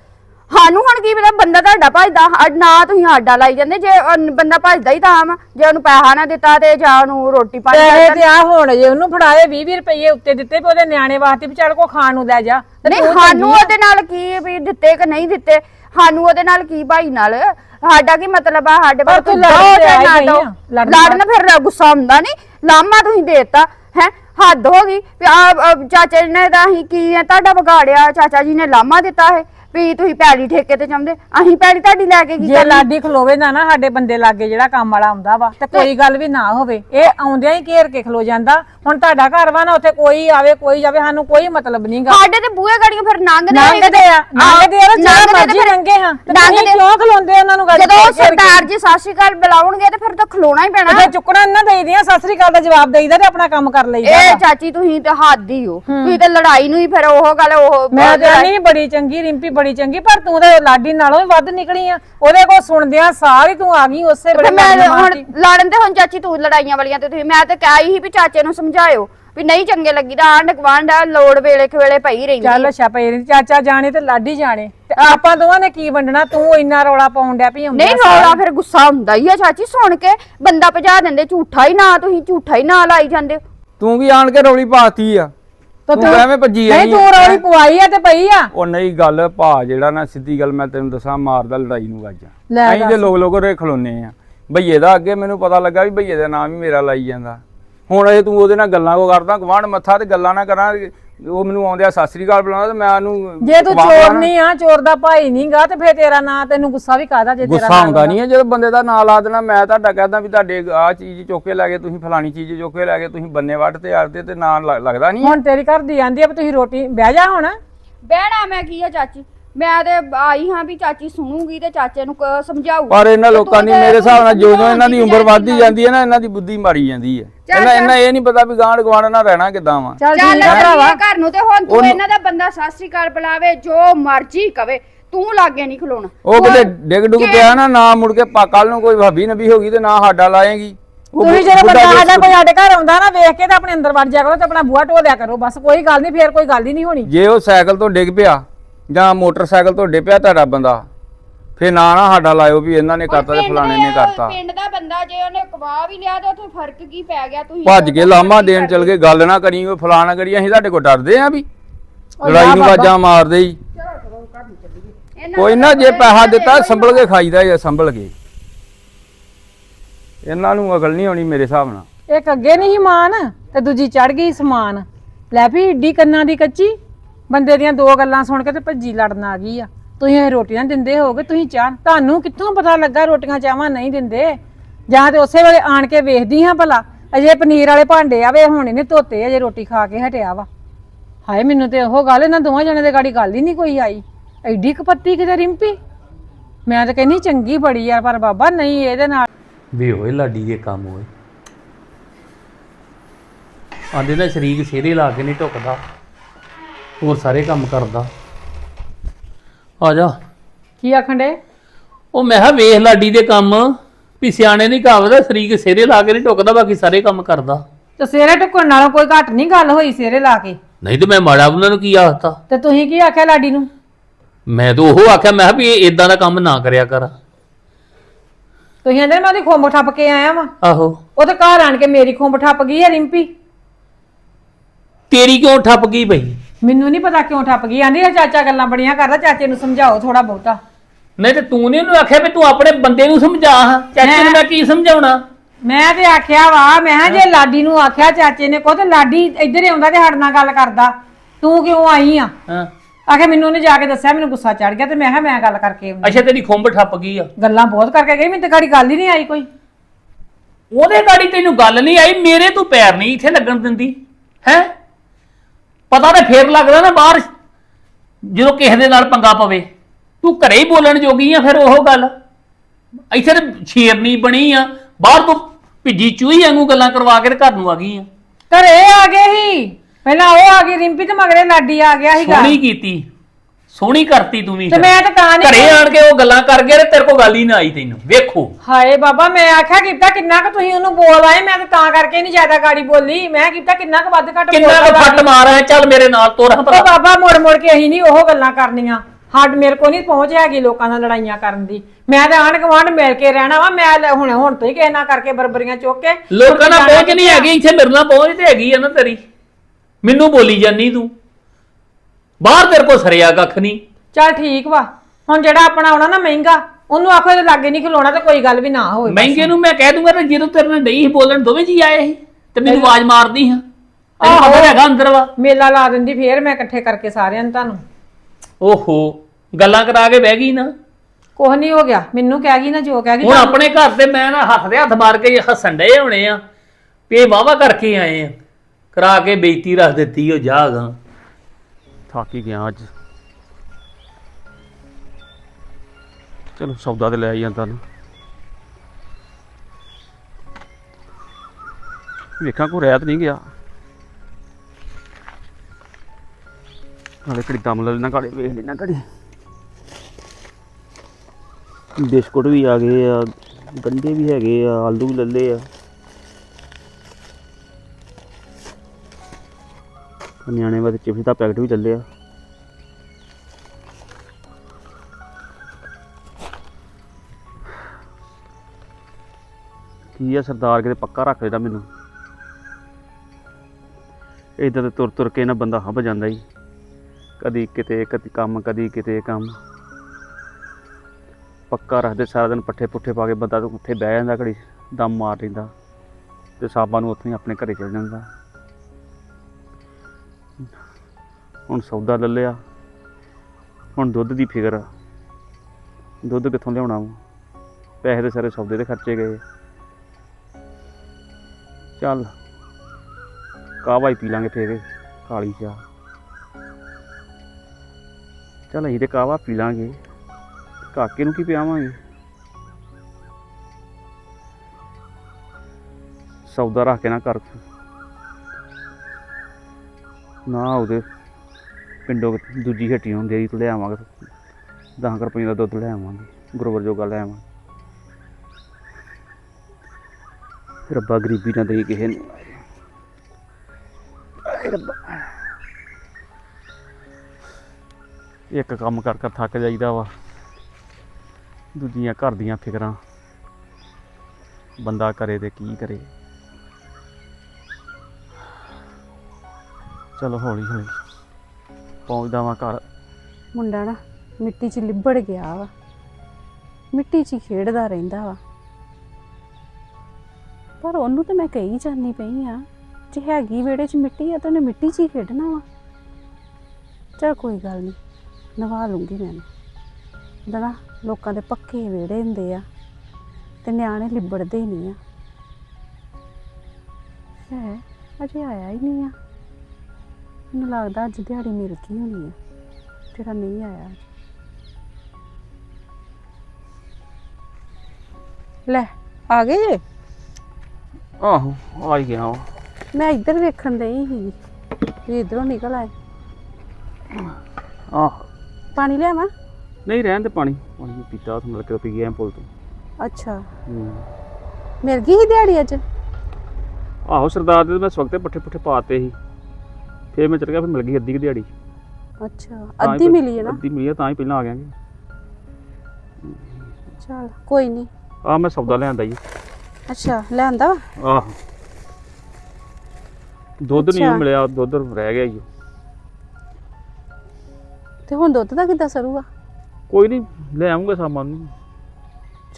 ਸਾਨੂੰ ਹੁਣ ਕੀ ਪਤਾ ਬੰਦਾ ਤੁਹਾਡਾ ਭੱਜਦਾ ਨਾ ਤੁਸੀਂ ਸਾਡਾ ਲਾਈ ਜਾਂਦੇ ਜੇ ਉਹ ਬੰਦਾ ਭੱਜਦਾ ਹੀ ਤਾਂ ਵਾ ਜੇ ਉਹਨੂੰ ਪੈਸਾ ਨਾ ਦਿੱਤਾ ਤੇ ਜਾਂ ਉਹਨੂੰ ਰੋਟੀ ਪਾਣੀ ਨਾ ਪੈਸੇ ਦਿੱਤਾ। ਤੇ ਆ ਹੁਣ ਜੇ ਉਹਨੂੰ ਫੜਾਏ 20 20 ਰੁਪਏ ਉੱਤੇ ਦਿੱਤੇ ਵੀ ਉਹਦੇ ਨਿਆਣੇ ਵਾਸਤੇ ਵੀ ਚੱਲ ਕੋ ਖਾਣ ਨੂੰ ਲੈ ਜਾ ਤੇ ਨਹੀਂ ਤੂੰ ਸਾਨੂੰ ਚੰਗੀ ਆ। ਉਹਦੇ ਨਾਲ ਕੀ ਵੀ ਦਿੱਤੇ ਕਿ ਨਹੀਂ ਦਿੱਤੇ? ਸਾਨੂੰ ਉਹਦੇ ਨਾਲ ਕੀ ਭਾਈ ਨਾਲ? ਸਾਡਾ ਕੀ ਮਤਲਬ ਆ? ਸਾਡੇ ਪਰ ਤੂੰ ਲੜਨ ਤੇ ਆਈ ਗਈ ਆ, ਲੜਨ ਲੜਨ ਫਿਰ ਗੁੱਸਾ ਹੁੰਦਾ ਨਹੀਂ। ਲਾਮਾ ਤੁਸੀਂ ਦੇਤਾ ਹੈ? ਹੱਦ ਹੋ ਗਈ। ਵੀ ਆ ਚਾਚਾ ਜੀ ਨੇ ਤਾਂ ਅਸੀਂ ਕੀ ਹੈ ਤੁਹਾਡਾ ਵਿਗਾੜਿਆ ਚਾਚਾ ਜੀ ਨੇ ਲਾਮਾ ਦਿੱਤਾ ਹੈ ਵੀ ਤੁਸੀਂ ਪੈਲੀ ਠੇਕੇ ਤੇ ਚਾਹੁੰਦੇ ਅਸੀਂ ਪੈਲੀ ਤੁਹਾਡੀ ਲੈ ਕੇ ਕੀ ਜੇ ਕਰਨੀ? ਲਾਡੀ ਖਲੋਵੇ ਨਾ ਨਾ ਸਾਡੇ ਬੰਦੇ ਲਾਗੇ ਜਿਹੜਾ ਕੰਮ ਵਾਲਾ ਆਉਂਦਾ ਵਾ ਤੇ ਕੋਈ ਗੱਲ ਵੀ ਨਾ ਹੋਵੇ। ਇਹ ਆਉਂਦਿਆਂ ਹੀ ਘੇਰ ਕੇ ਖਲੋ ਜਾਂਦਾ। ਹੁਣ ਤੁਹਾਡਾ ਘਰ ਵਾ ਨਾ ਉੱਥੇ ਕੋਈ ਆਵੇ ਕੋਈ ਜਾਵੇ ਸਾਨੂੰ ਕੋਈ ਮਤਲਬ ਨਹੀਂਗਾ ਸਾਡੇ ਤੇ ਬੂਹੇ ਗੜੀਆਂ ਫਿਰ ਲੰਘਦੇ ਆ। ਲੰਘਦੇ ਆ ਤੇ ਮਰਜ਼ੀ ਲੰਘੇ ਹਾਂ। ਲੰਘਦੇ- ਕਿਉਂ ਖਲੋਂਦੇ ਉਹਨਾਂ ਨੂੰ ਗੱਲ ਜਦੋਂ ਉਹ? ਸਰਦਾਰ ਜੀ ਸਤਿ ਸ਼੍ਰੀ ਅਕਾਲ ਬੁਲਾਉਣਗੇ ਤੇ ਫਿਰ ਤਾਂ ਖਲੋਣਾ ਹੀ ਪੈਣਾ। ਤੇ ਚੁੱਕਣਾ ਨਾ ਦੇਈਦੀਆਂ ਸਤਿ ਸ੍ਰੀ ਅਕਾਲ ਦਾ ਜਵਾਬ ਦੇਈਦਾ ਤੇ ਆਪਣਾ ਕੰਮ ਕਰ ਲਈਦਾ ਇਹ। ਚਾਚੀ ਤੁਸੀਂ ਤੇ ਹੱਦ ਹੀ ਹੋ। ਤੁਸੀਂ ਤੇ ਲੜਾਈ ਨੂੰ ਹੀ ਫਿਰ ਉਹ ਗੱਲ ਉਹ ਮੈਂ ਨਹੀਂ ਬੜੀ ਚੰਗੀ ਰਿੰਪੀ ਬੜੀ ਚੰਗੀ ਪਰ ਤੂੰ ਤੇ ਲਾਡੀ ਨਾਲੋਂ ਵੀ ਵੱਧ ਨਿਕਲੀ ਆ। ਉਹਦੇ ਕੋਲ ਸੁਣਦਿਆਂ ਸਾਰੀ ਤੂੰ ਆ ਗਈ ਉਸੇ ਤੇ ਵੇਲੇ ਮੈਂ ਹੁਣ। ਲੜਨ ਤੇ ਹੁਣ ਚਾਚੀ ਤੂੰ ਲੜਾਈਆਂ ਵਾਲੀਆਂ ਤੇ ਤੁਸੀਂ ਮੈਂ ਤਾਂ ਕਹੀ ਸੀ ਵੀ ਚਾਚੇ ਨੂੰ ਸਮਝਾਇਓ ਵੀ ਨਹੀਂ ਚੰਗੇ ਲੱਗੀਦਾ ਆਂਢ ਗੁਆਂਢ ਆ ਲੋੜ ਵੇਲੇ ਵੇਲੇ ਪਈ ਰਹਿੰਦੀ ਚੱਲ ਛਪੇ ਨੀ ਚਾਚਾ ਜਾਣੇ ਤੇ ਲਾਡੀ ਜਾਣੇ। ਤੇ ਆਪਾਂ ਦੋਵਾਂ ਨੇ ਕੀ ਵੰਡਣਾ? ਤੂੰ ਇੰਨਾ ਰੌਲਾ ਪਾਉਣ ਡਿਆ ਵੀ ਆਉਂਦਾ ਨਹੀਂ ਰੌਲਾ ਫਿਰ ਗੁੱਸਾ ਹੁੰਦਾ ਹੀ ਆ ਚਾਚੀ ਸੁਣ ਕੇ ਬੰਦਾ ਭਜਾ ਦਿੰਦੇ ਝੂਠਾ ਹੀ ਨਾ ਤੁਸੀਂ ਝੂਠਾ ਹੀ ਨਾ ਲਾਈ ਜਾਂਦੇ। ਹੋ। ਤੂੰ ਵੀ ਆਣ ਕੇ ਰੌਲੀ ਪਾਤੀ ਆ। ਤੂੰ ਐਵੇਂ ਭੱਜੀ ਨਹੀਂ ਆਈ ਤੂੰ ਰੌਲੀ ਪਵਾਈ ਆ ਤੇ ਪਈ ਆ? ਉਹ ਨਹੀਂ ਗੱਲ ਭਾ ਜਿਹੜਾ ਨਾ ਸਿੱਧੀ ਗੱਲ ਮੈਂ ਤੈਨੂੰ ਦੱਸਾਂ ਮਾਰਦਾ ਲੜਾਈ ਨੂੰ ਵਾਜਾਂ ਅਸੀਂ ਤੇ ਲੋਕ ਲੋਕ ਰੇ ਖਲੋਨੇ ਆ। ਭਈਏ ਦਾ ਅੱਗੇ ਮੈਨੂੰ ਪਤਾ ਲੱਗਾ ਵੀ ਭਈਏ ਦਾ ਨਾਮ ਹੀ ਮੇਰਾ ਲਾਈ ਜਾਂਦਾ। ਹੁਣ ਇਹ ਤੂੰ ਉਹਦੇ ਨਾਲ ਗੱਲਾਂ ਕੋ ਕਰਦਾ ਗਵਾਂਢ ਮੱਥਾ ਤੇ ਗੱਲਾਂ ਨਾ ਕਰਾਂ ਉਹ ਮੈਨੂੰ ਆਉਂਦਿਆ ਸਤਿ ਸ੍ਰੀ ਅਕਾਲ ਬੁਲਾਉਂਦਾ ਤੇ ਮੈਂ ਉਹਨੂੰ ਜੇ ਤੂੰ ਚੋਰ ਨਾ। ਨਹੀਂ ਆ ਚੋਰ ਦਾ ਭਾਈ ਨਹੀਂਗਾ ਤੇ ਫੇਰ ਤੇਰਾ ਨਾਂ ਤੈਨੂੰ ਗੁੱਸਾ ਵੀ ਕਾਦਾ ਜੇ ਤੇਰਾ ਗੁੱਸਾ ਨਾਂ ਆਉਂਦਾ ਨਹੀਂ ਹੈ ਜਦੋਂ ਬੰਦੇ ਦਾ ਨਾਂ ਲਾ ਦੇਣਾ ਮੈਂ ਤੁਹਾਡਾ ਕਹਦਾ ਵੀ ਤੁਹਾਡੇ ਆਹ ਚੀਜ਼ ਚੁੱਕ ਕੇ ਲੈ ਗਏ ਤੁਸੀਂ ਫਲਾਣੀ ਚੀਜ਼ ਚੁੱਕ ਕੇ ਲੈ ਗਏ ਤੁਸੀਂ ਬੰਨੇ ਵੱਟ ਤੇ ਆਰਦੇ ਤੇ ਨਾਂ ਲੱਗਦਾ ਨਹੀਂ ਹੁਣ ਤੇਰੀ ਘਰ ਦੀ ਆਂਦੀ ਆ ਵੀ ਤੁਸੀਂ ਰੋਟੀ ਬਹਿ ਜਾ ਹੁਣ। ਬਹਿਣਾ ਮੈਂ ਕੀ ਆ ਚਾਚੀ? ਮੈਂ ਤੇ ਆਈ ਹਾਂ ਵੀ ਚਾਚੀ ਸੁਣੂਗੀ ਤੇ ਚਾਚੇ ਨੂੰ ਸਮਝਾਊ ਪਰ ਇਹਨਾਂ ਲੋਕਾਂ ਤੇ ਮੇਰੇ ਹਿਸਾਬ ਨਾਲ ਜੋ ਜੋ ਇਹਨਾਂ ਦੀ ਉਮਰ ਵੱਧਦੀ ਜਾਂਦੀ ਜਾਂਦੀ ਹੈ ਨਾ ਇਹਨਾਂ ਦੀ ਬੁੱਧੀ ਮਾਰੀ ਜਾਂਦੀ ਹੈ। ਇਹਨਾਂ ਇਹਨਾਂ ਇਹ ਨਹੀਂ ਪਤਾ ਵੀ ਗਾਂਢ ਗਵਾਂਢ ਨਾਲ ਰਹਿਣਾ ਕਿੱਦਾਂ ਵਾ। ਚੱਲ ਚੱਲ ਠੀਕ ਆ ਭਰਾਵਾ। ਘਰ ਨੂੰ ਤੇ ਹੁਣ ਤੂੰ ਇਹਨਾਂ ਦਾ ਬੰਦਾ ਸਤਿ ਸ੍ਰੀ ਅਕਾਲ ਬੁਲਾਵੇ ਜੋ ਮਰਜ਼ੀ ਕਵੇ। ਤੂੰ ਲਾਗੇ ਨਹੀਂ ਖਲੋਣਾ। ਉਹ ਕਿਤੇ ਡਿੱਗ ਡੁੱਗ ਪਿਆ ਨਾ ਨਾ ਮੁੜ ਕੇ ਕੱਲ ਨੂੰ ਕੋਈ ਭਾਬੀ ਨਬੀ ਹੋ ਗਈ ਤੇ ਨਾ ਸਾਡਾ ਲਾਏਗੀ। ਤੁਸੀਂ ਬੁੱਢਾ ਬੰਦਾ ਸਾਡਾ ਕੋਈ ਸਾਡੇ ਘਰ ਆਉਂਦਾ ਨਾ ਵੇਖ ਕੇ ਤੇ ਆਪਣੇ ਅੰਦਰ ਵੜ ਜਾ ਕਰੋ ਤੇ ਆਪਣਾ ਬੂਹਾ ਢੋ ਲਿਆ ਕਰੋ। ਬਸ ਕੋਈ ਗੱਲ ਨਹੀਂ ਫੇਰ ਕੋਈ ਗੱਲ ਹੀ ਨਹੀਂ ਹੋਣੀ। ਜੇ ਉਹ ਸਾਈਕਲ ਤੋਂ ਡਿੱਗ ਪਿਆ ਜਾਂ ਮੋਟਰਸਾਈਕਲ ਤੋਂ ਡਿੱਗ ਪਿਆ ਤੁਹਾਡਾ ਬੰਦਾ ਫੇ ਨਾ ਨਾ ਸਾਡਾ ਲਾਇਓ ਵੀ ਇਹਨਾਂ ਨੇ ਕਰਤਾ ਤੇ ਫਲਾਣੇ ਨੇ ਕਰਤਾ। ਪਿੰਡ ਦਾ ਬੰਦਾ ਜੇ ਉਹਨੇ ਕਵਾ ਵੀ ਲਿਆ ਤੇ ਉੱਥੇ ਫ਼ਰਕ ਕੀ ਪੈ ਗਿਆ? ਤੁਸੀਂ ਭੱਜ ਕੇ ਲਾਮਾ ਦੇਣ ਚਲ ਗਏ ਗੱਲ ਨਾ ਕਰੀ ਉਹ ਫਲਾਣਾ ਕਰੀ ਅਸੀਂ ਤੁਹਾਡੇ ਕੋਲ ਡਰਦੇ ਆ ਵੀ। ਲੜਾਈ ਨੂੰ ਵਾਜਾਂ ਮਾਰਦੇ ਹੀ ਕੋਈ ਨਾ ਜੇ ਪੈਸਾ ਦਿੱਤਾ ਸੰਭਲ ਕੇ ਖਾਈਦਾ ਜਾਂ ਸੰਭਲ ਕੇ। ਇਹਨਾਂ ਨੂੰ ਅਕਲ ਨਹੀਂ ਆਉਣੀ ਮੇਰੇ ਹਿਸਾਬ ਨਾਲ। ਇੱਕ ਅੱਗੇ ਨਹੀਂ ਮਾਨ ਤੇ ਦੂਜੀ ਚੜ ਗਈ ਸਮਾਨ ਲੈ ਵੀ ਏਡੀ ਕੰਨਾਂ ਦੀ ਕੱਚੀ ਬੰਦੇ ਦੀਆਂ ਦੋ ਗੱਲਾਂ ਸੁਣ ਕੇ ਤੇ ਭੱਜੀ ਲੜਨ ਆ ਗਈ ਆ। ਤੁਸੀਂ ਇਹ ਰੋਟੀਆਂ ਦਿੰਦੇ ਹੋਗੇ ਤੁਸੀਂ ਚਾਹ ਤੁਹਾਨੂੰ ਕਿੱਥੋਂ ਪਤਾ ਲੱਗਾ ਰੋਟੀਆਂ ਚਾਹਾਂ ਨਹੀਂ ਦਿੰਦੇ? ਜਾਂ ਤੇ ਉਸੇ ਵੇਲੇ ਆਣ ਕੇ ਵੇਖਦੀ ਹਾਂ ਭਲਾ, ਅਜੇ ਪਨੀਰ ਵਾਲੇ ਭਾਂਡੇ ਆਵੇ ਹੁਣ ਇਹਨੇ ਧੋਤੇ, ਅਜੇ ਰੋਟੀ ਖਾ ਕੇ ਹਟਿਆ ਵਾ। ਹਾਏ, ਮੈਨੂੰ ਤੇ ਉਹ ਗੱਲ, ਇਹਨਾਂ ਦੋਵਾਂ ਜਣੇ ਦੇ ਗਾੜੀ ਗੱਲ ਹੀ ਨਹੀਂ ਕੋਈ ਆਈ। ਐਡੀ ਕਪੱਤੀ ਕਿਤੇ ਰਿੰਪੀ? ਮੈਂ ਤਾਂ ਕਹਿੰਨੀ ਚੰਗੀ ਬੜੀ ਆ, ਪਰ ਬਾਬਾ ਨਹੀਂ, ਇਹਦੇ ਨਾਲ ਵੀ ਹੋਏ ਲਾਡੀ ਦੇ ਕੰਮ ਹੋਏ। ਆਂਦੇ ਨਾ ਸ਼ਰੀਕ ਸਿਰੇ ਲਾ ਕੇ ਨਹੀਂ ਢੁਕਦਾ ਹੋਰ ਸਾਰੇ ਕੰਮ ਕਰਦਾ। ਆ ਜਾ। ਕੀ ਆਖਣ ਡੇ ਉਹ ਮੈਂ ਕਿਹਾ ਵੇਖ ਲਾਡੀ ਦੇ ਕੰਮ। ਵੀ ਸਿਆਣੇ ਨਹੀਂ ਕਹਾਵਤ ਸ਼ਰੀਕ ਸਿਰੇ ਲਾ ਕੇ ਨਹੀਂ ਢੁਕਦਾ ਬਾਕੀ ਸਾਰੇ ਕੰਮ ਕਰਦਾ। ਤੇ ਸਿਰੇ ਟੁਕਣ ਨਾਲੋਂ ਕੋਈ ਘੱਟ ਨਹੀਂ ਗੱਲ ਹੋਈ ਸਿਰੇ ਲਾ ਕੇ? ਨਹੀਂ ਤੇ ਮੈਂ ਮਾੜਾ ਉਹਨਾਂ ਨੂੰ ਕੀ ਆਖਤਾ? ਤੇ ਤੁਸੀਂ ਕੀ ਆਖਿਆ ਲਾਡੀ ਨੂੰ? ਮੈਂ ਤਾਂ ਉਹ ਆਖਿਆ ਮੈਂ ਕਿਹਾ ਵੀ ਇਹ ਇਦਾਂ ਦਾ ਕੰਮ ਨਾ ਕਰਿਆ ਕਰ। ਤੁਸੀਂ ਕਹਿੰਦੇ ਮੈਂ ਉਹਦੀ ਖੁੰਬ ਠੱਪ ਕੇ ਆਇਆ ਵਾਂ? ਆਹੋ। ਉਹ ਤੇ ਘਰ ਆਣ ਕੇ ਮੇਰੀ ਖੁੰਬ ਠੱਪ ਗਈ ਹੈ ਰਿੰਪੀ। ਤੇਰੀ ਕਿਉਂ ਠੱਪ ਗਈ ਬਈ? ਮੈਨੂੰ ਨਹੀਂ ਪਤਾ ਕਿਉਂ ਠੱਪ ਗਈ। ਆਂਦੀ ਇਹ ਚਾਚਾ ਗੱਲਾਂ ਬੜੀਆਂ ਕਰਦਾ ਚਾਚੇ ਨੂੰ ਸਮਝਾਓ ਥੋੜਾ ਬਹੁਤਾ। ਨਹੀਂ ਤੇ ਤੂੰ ਨਹੀਂ ਉਹਨੂੰ ਆਖਿਆ ਵੀ ਤੂੰ ਆਪਣੇ ਬੰਦੇ ਨੂੰ ਸਮਝਾ ਹਾਂ। ਚਾਚੇ ਨੂੰ ਮੈਂ ਕੀ ਸਮਝਾਉਣਾ? ਮੈਂ ਤੇ ਆਖਿਆ ਵਾ ਮੈਂ ਕਿਹਾ ਜੇ ਲਾਡੀ ਨੂੰ ਆਖਿਆ ਚਾਚੇ ਨੇ ਕੋ ਤੇ ਲਾਡੀ ਇੱਧਰ ਹੀ ਆਉਂਦਾ ਤੇ ਸਾਡੇ ਨਾਲ ਗੱਲ ਕਰਦਾ। ਤੂੰ ਕਿਉਂ ਆਈ ਆ? ਹਾਂ। ਆਖੇ ਮੈਨੂੰ ਉਹਨੇ ਜਾ ਕੇ ਦੱਸਿਆ ਮੈਨੂੰ ਗੁੱਸਾ ਚੜ ਗਿਆ ਤੇ ਮੈਂ ਕਿਹਾ ਮੈਂ ਗੱਲ ਕਰਕੇ ਆਉਂਦੀ। ਅੱਛਾ ਤੇਰੀ ਖੁੰਬ ਠੱਪ ਗਈ ਆ। ਗੱਲਾਂ ਬਹੁਤ ਕਰਕੇ ਗਈ ਮੈਨੂੰ ਤੇ ਗਾੜੀ ਗੱਲ ਹੀ ਨਹੀਂ ਆਈ ਕੋਈ। ਉਹਦੇ ਗਾੜੀ ਤੈਨੂੰ ਗੱਲ ਨਹੀਂ ਆਈ ਮੇਰੇ ਤੂੰ ਪੈਰ ਨਹੀਂ ਇੱਥੇ ਲੱਗਣ ਦਿੰਦੀ ਹੈ? ਪਤਾ ਤਾਂ ਫੇਰ ਲੱਗਦਾ ਨਾ ਬਾਹਰ ਜਦੋਂ ਕਿਸੇ ਦੇ ਨਾਲ ਪੰਗਾ ਪਵੇ। ਤੂੰ ਘਰੇ ਹੀ ਬੋਲਣ ਜੋਗੀ ਆ ਫਿਰ ਉਹ ਗੱਲ। ਇੱਥੇ ਤੇ ਸ਼ੇਰਨੀ ਬਣੀ ਆ। ਬਾਹਰ ਤੂੰ ਭਿੱਜੀ ਚੂਹੀ ਵਾਂਗੂ ਗੱਲਾਂ ਕਰਵਾ ਕੇ ਤੇ ਘਰ ਨੂੰ ਆ ਗਈ ਆ। ਘਰੇ ਆ ਗਏ ਹੀ ਪਹਿਲਾਂ ਉਹ ਆ ਗਈ ਰਿੰਪੀ ਤੇ ਮਗਰੇ ਲਾਡੀ ਆ ਗਿਆ ਸੀਗਾ। ਸੋਹਣੀ ਕੀਤੀ। ਸੋਹਣੀ ਕਰਤੀ ਤੂੰ ਵੀ ਤੇ। ਮੈਂ ਤਾਂ ਤਾਂ ਨਹੀਂ ਘਰੇ ਆਣ ਕੇ ਉਹ ਗੱਲਾਂ ਕਰ ਗਿਆ ਤੇ ਤੇਰੇ ਕੋਲ ਗੱਲ ਹੀ ਨਾ ਆਈ ਤੈਨੂੰ। ਵੇਖੋ। ਹਾਏ ਬਾਬਾ ਮੈਂ ਆਖਿਆ ਕੀਤਾ ਕਿੰਨਾ ਕੁ ਤੁਸੀਂ ਉਹਨੂੰ ਬੋਲ ਆਏ ਮੈਂ ਤਾਂ ਤਾਂ ਕਰਕੇ ਨਹੀਂ ਜ਼ਿਆਦਾ ਗਾੜੀ ਬੋਲੀ। ਮੈਂ ਕੀਤਾ ਕਿੰਨਾ ਕੁ ਵੱਧ ਘੱਟ ਕਿੰਨਾ ਕੁ ਫੱਟ ਮਾਰਿਆ ਚੱਲ ਮੇਰੇ ਨਾਲ ਤੋਰ ਭਰਾ। ਬਾਬਾ ਮੁੜ ਮੁੜ ਕੇ ਅਸੀਂ ਨਹੀਂ ਉਹ ਗੱਲਾਂ ਕਰਨੀਆਂ। ਹੱਡ ਮੇਰੇ ਕੋ ਨਹੀਂ ਪਹੁੰਚ ਹੈਗੀ ਲੋਕਾਂ ਨਾਲ ਲੜਾਈਆਂ ਕਰਨ ਦੀ। ਮੈਂ ਤਾਂ ਆਂਢ ਗੁਆਂਢ ਮਿਲ ਕੇ ਰਹਿਣਾ ਵਾ ਮੈਂ ਹੁਣ ਹੁਣ ਤੋਂ ਹੀ ਕਿਸੇ ਨਾਲ ਕਰਕੇ ਬਰਬਰੀਆਂ ਚੁੱਕ ਕੇ ਲੋਕਾਂ ਨਾਲ ਪਹੁੰਚ ਨਹੀਂ ਹੈਗੀ ਇੱਥੇ ਮੇਰੇ ਨਾਲ ਪਹੁੰਚ ਤੇ ਹੈਗੀ ਆ ਨਾ ਤੇਰੀ। ਮੈਨੂੰ ਬੋਲੀ ਜਾਨੀ ਤੂੰ। ਬਾਹਰ ਤੇਰੇ ਕੋ ਸਰਿਆ ਕੱਖ ਨਹੀਂ। ਚੱਲ ਠੀਕ ਵਾ। ਹੁਣ ਜਿਹੜਾ ਆਪਣਾ ਆਉਣਾ ਨਾ ਮਹਿੰਗਾ ਉਹਨੂੰ ਆਖੋ ਇਹਦੇ ਲਾਗੇ ਨਹੀਂ ਖਲੋਣਾ ਤੇ ਕੋਈ ਗੱਲ ਵੀ ਨਾ ਹੋਵੇ ਮਹਿੰਗੇ ਨੂੰ ਮੈਂ ਕਹਿ ਦੂੰਗਾ ਤੇ ਜਦੋਂ ਤੇਰੇ ਨਾਲ ਡਈ ਸੀ ਬੋਲਣ ਦੋਵੇਂ ਜੀ ਆਏ ਸੀ ਤੇ ਮੈਨੂੰ ਆਵਾਜ਼ ਮਾਰਦੀ ਹਾਂ। ਤੈਨੂੰ ਆਹੋ। ਪਤਾ ਹੈਗਾ ਅੰਦਰ ਵਾ। ਮੇਲਾ ਲਾ ਦਿੰਦੀ ਫੇਰ ਮੈਂ ਇਕੱਠੇ ਕਰਕੇ ਸਾਰਿਆਂ ਨੂੰ ਤੁਹਾਨੂੰ। ਓਹੋ ਗੱਲਾਂ ਕਰਾ ਕੇ ਬਹਿ ਗਈ ਨਾ। ਕੁਛ ਨਹੀਂ ਹੋ ਗਿਆ ਮੈਨੂੰ ਕਹਿ ਗਈ ਨਾ ਜੋ ਕਹਿ ਗਈ ਹੁਣ ਆਪਣੇ ਘਰ ਤੇ ਮੈਂ ਨਾ ਹੱਥ ਦੇ ਹੱਥ ਮਾਰ ਕੇ ਹੱਸਣ ਡਏ ਹੋਣੇ ਆ ਵੀ ਵਾਵਾ ਕਰਕੇ ਆਏ ਆ। ਕਰਾ ਕੇ ਬੇਇੱਜ਼ਤੀ ਰੱਖ ਦਿੱਤੀ ਉਹ ਜਾਗਾ ਥੱਕ ਹੀ ਗਿਆ ਅੱਜ। ਚਲੋ, ਸੌਦਾ ਤੇ ਲੈ ਆਈ ਜਾਂਦਾ ਨਾ। ਵੇਖਾਂ ਕੋ ਰਹਿਤ ਨਹੀਂ ਗਿਆ। ਨਾਲੇ ਘੜੀ ਦਮ ਲੈ ਲੈਣਾ ਘੜੇ ਵੇਖ ਲੈਣਾ ਘੜੇ। ਬਿਸਕੁਟ ਵੀ ਆ ਗਏ ਆ ਗੰਡੇ ਵੀ ਹੈਗੇ ਆ, ਆਲੂ ਵੀ ਲੱਲੇ ਆ। ਨਿਆਣੇ ਵਾਸਤੇ ਚਿਪਸ ਦਾ ਪੈਕਟ ਵੀ ਚੱਲਿਆ ਕੀ ਆ ਸਰਦਾਰ ਕਿਤੇ ਪੱਕਾ ਰੱਖ ਲੈਦਾ ਮੈਨੂੰ? ਇਦਾਂ ਤੇ ਤੁਰ ਤੁਰ ਕੇ ਨਾ ਬੰਦਾ ਹੱਬ ਜਾਂਦਾ ਹੀ ਕਦੀ ਕਿਤੇ, ਕਦੀ ਕੰਮ, ਕਦੀ ਕਿਤੇ ਕੰਮ। ਪੱਕਾ ਰੱਖਦੇ ਸਾਰਾ ਦਿਨ ਪੱਠੇ ਪੁੱਠੇ ਪਾ ਕੇ ਬੰਦਾ ਤਾਂ ਉੱਥੇ ਬਹਿ ਜਾਂਦਾ ਘੜੀ, ਦਮ ਮਾਰ ਲੈਂਦਾ ਤੇ ਸਾਬਾਂ ਨੂੰ ਉੱਥੇ ਹੀ ਆਪਣੇ ਘਰੇ ਚਲ ਜਾਂਦਾ। ਹੁਣ ਸੌਦਾ ਲੈ ਲਿਆ। ਹੁਣ ਦੁੱਧ ਦੀ ਫਿਕਰ ਆ। ਦੁੱਧ ਕਿੱਥੋਂ ਲਿਆਉਣਾ ਵਾ? ਪੈਸੇ ਤੇ ਸਾਰੇ ਸੌਦੇ ਤੇ ਖਰਚੇ ਗਏ। ਚੱਲ, ਕਾਹਵਾ ਹੀ ਪੀ ਲਾਂਗੇ ਫੇਰ ਕਾਲੀ ਚਾਹ। ਚੱਲ ਅਸੀਂ ਤੇ ਕਾਹਵਾ ਪੀ ਲਾਂਗੇ। ਕਾਕੇ ਨੂੰ ਕੀ ਪਿਆਵਾਂਗੇ? ਸੌਦਾ ਰੱਖ ਕੇ ਨਾ ਕਰ। ਨਾ ਉਹਦੇ ਪਿੰਡੋਂ ਦੂਜੀ ਹੱਟੀ ਹੁੰਦੀ ਆ ਜੀ ਤੋਂ ਲੈ ਆਵਾਂਗੇ। 10 ਰੁਪਏ ਦਾ ਦੁੱਧ ਲੈ ਆਵਾਂਗੇ, ਗੁਰਵਰ ਜੋਗਾ ਲੈ ਆਵਾਂਗੇ। ਰੱਬਾ ਗਰੀਬੀ ਨਾ ਦੇਈ ਕਿਸੇ ਨੂੰ। ਆਏ ਰੱਬਾ। ਇੱਕ ਕੰਮ ਕਰ ਕਰ ਥੱਕ ਜਾਈਦਾ ਵਾ। ਦੂਜੀਆਂ ਘਰ ਦੀਆਂ ਫਿਕਰਾਂ। ਬੰਦਾ ਕਰੇ ਤੇ ਕੀ ਕਰੇ। ਚਲੋ ਹੌਲੀ ਹੌਲੀ ਪਹੁੰਚਦਾ ਵਾਂ ਘਰ। ਮੁੰਡਾ ਨਾ ਮਿੱਟੀ 'ਚ ਲਿਬੜ ਗਿਆ ਵਾ। ਮਿੱਟੀ 'ਚ ਹੀ ਖੇਡਦਾ ਰਹਿੰਦਾ ਵਾ। ਪਰ ਉਹਨੂੰ ਤਾਂ ਮੈਂ ਕਹੀ ਜਾਂਦੀ ਪਈ ਆ, ਜੇ ਹੈਗੀ ਵਿਹੜੇ 'ਚ ਮਿੱਟੀ ਆ ਤਾਂ ਉਹਨੇ ਮਿੱਟੀ 'ਚ ਹੀ ਖੇਡਣਾ ਵਾ। ਚਲ ਕੋਈ ਗੱਲ ਨਹੀਂ ਨਵਾ ਲੂੰਗੀ ਮੈਂ ਦਣਾ ਲੋਕਾਂ ਦੇ ਪੱਕੇ ਵਿਹੜੇ ਹੁੰਦੇ ਆ ਤੇ ਨਿਆਣੇ ਲਿਬੜਦੇ ਹੀ ਨਹੀਂ ਆ। ਹੈ, ਅਜੇ ਆਇਆ ਹੀ ਨਹੀਂ ਆ। ਮੈਨੂੰ ਲੱਗਦਾ ਅੱਜ ਦਿਹਾੜੀ ਮਿਲ ਗਈ ਹੋਣੀ ਆ। ਜਿਹੜਾ ਨਹੀਂ ਆਇਆ ਲੈ ਆ ਗਏ ਜੇ? ਆਹੋ ਆ ਹੀ ਗਿਆ ਵਾ। ਮੈਂ ਇੱਧਰ ਵੇਖਣ ਦਈ ਸੀ ਵੀ ਇਧਰੋਂ ਨਿਕਲ ਆਏ। ਆਹ। ਪਾਣੀ ਲਿਆਵਾਂ? ਨਹੀਂ ਰਹਿਣ ਦੇ ਪਾਣੀ। ਪਾਣੀ ਵੀ ਪੀਤਾ ਉਸ ਨਲਕੇ ਤੋਂ ਪੀ ਗਿਆ ਪੁੱਲ ਤੋਂ। ਅੱਛਾ। ਹੂੰ। ਮਿਲ ਗਈ ਸੀ ਦਿਹਾੜੀ ਅੱਜ? ਆਹੋ ਸਰਦਾਰ ਦੇ ਤਾਂ ਮੈਂ ਸਵਖਤੇ ਪੱਠੇ ਪੁੱਠੇ ਪਾਤੇ ਸੀ। ਫੇਰ ਮੈਂ ਚਲ ਗਿਆ ਫਿਰ ਮਿਲ ਗਈ ਅੱਧੀ ਕੁ ਦਿਹਾੜੀ। ਅੱਛਾ ਤਾਂ ਹੀ ਅੱਧੀ ਫਿਰ- ਮਿਲੀ ਹੈ ਨਾ? ਅੱਧੀ ਮਿਲੀ ਆ ਤਾਂ ਹੀ ਪਹਿਲਾਂ ਆ ਗਿਆਗੇ ਚਲ ਕੋਈ ਨਹੀਂ। ਆ ਮੈਂ ਸੌਦਾ ਲਿਆਂਦਾ ਜੀ। ਅੱਛਾ ਲਿਆਂਦਾ ਵਾ? ਆਹੋ। ਦੁੱਧ ਨਹੀਂ ਅੱਛਾ। ਮਿਲਿਆ ਦੁੱਧ ਰਹਿ ਗਿਆ ਜੀ। ਤੇ ਹੁਣ ਦੁੱਧ ਦਾ ਕਿੱਦਾਂ ਸਰੂਗਾ? ਕੋਈ ਨਹੀਂ ਲੈ ਆਉਂਗਾ ਸ਼ਾਮਾਂ ਨੂੰ।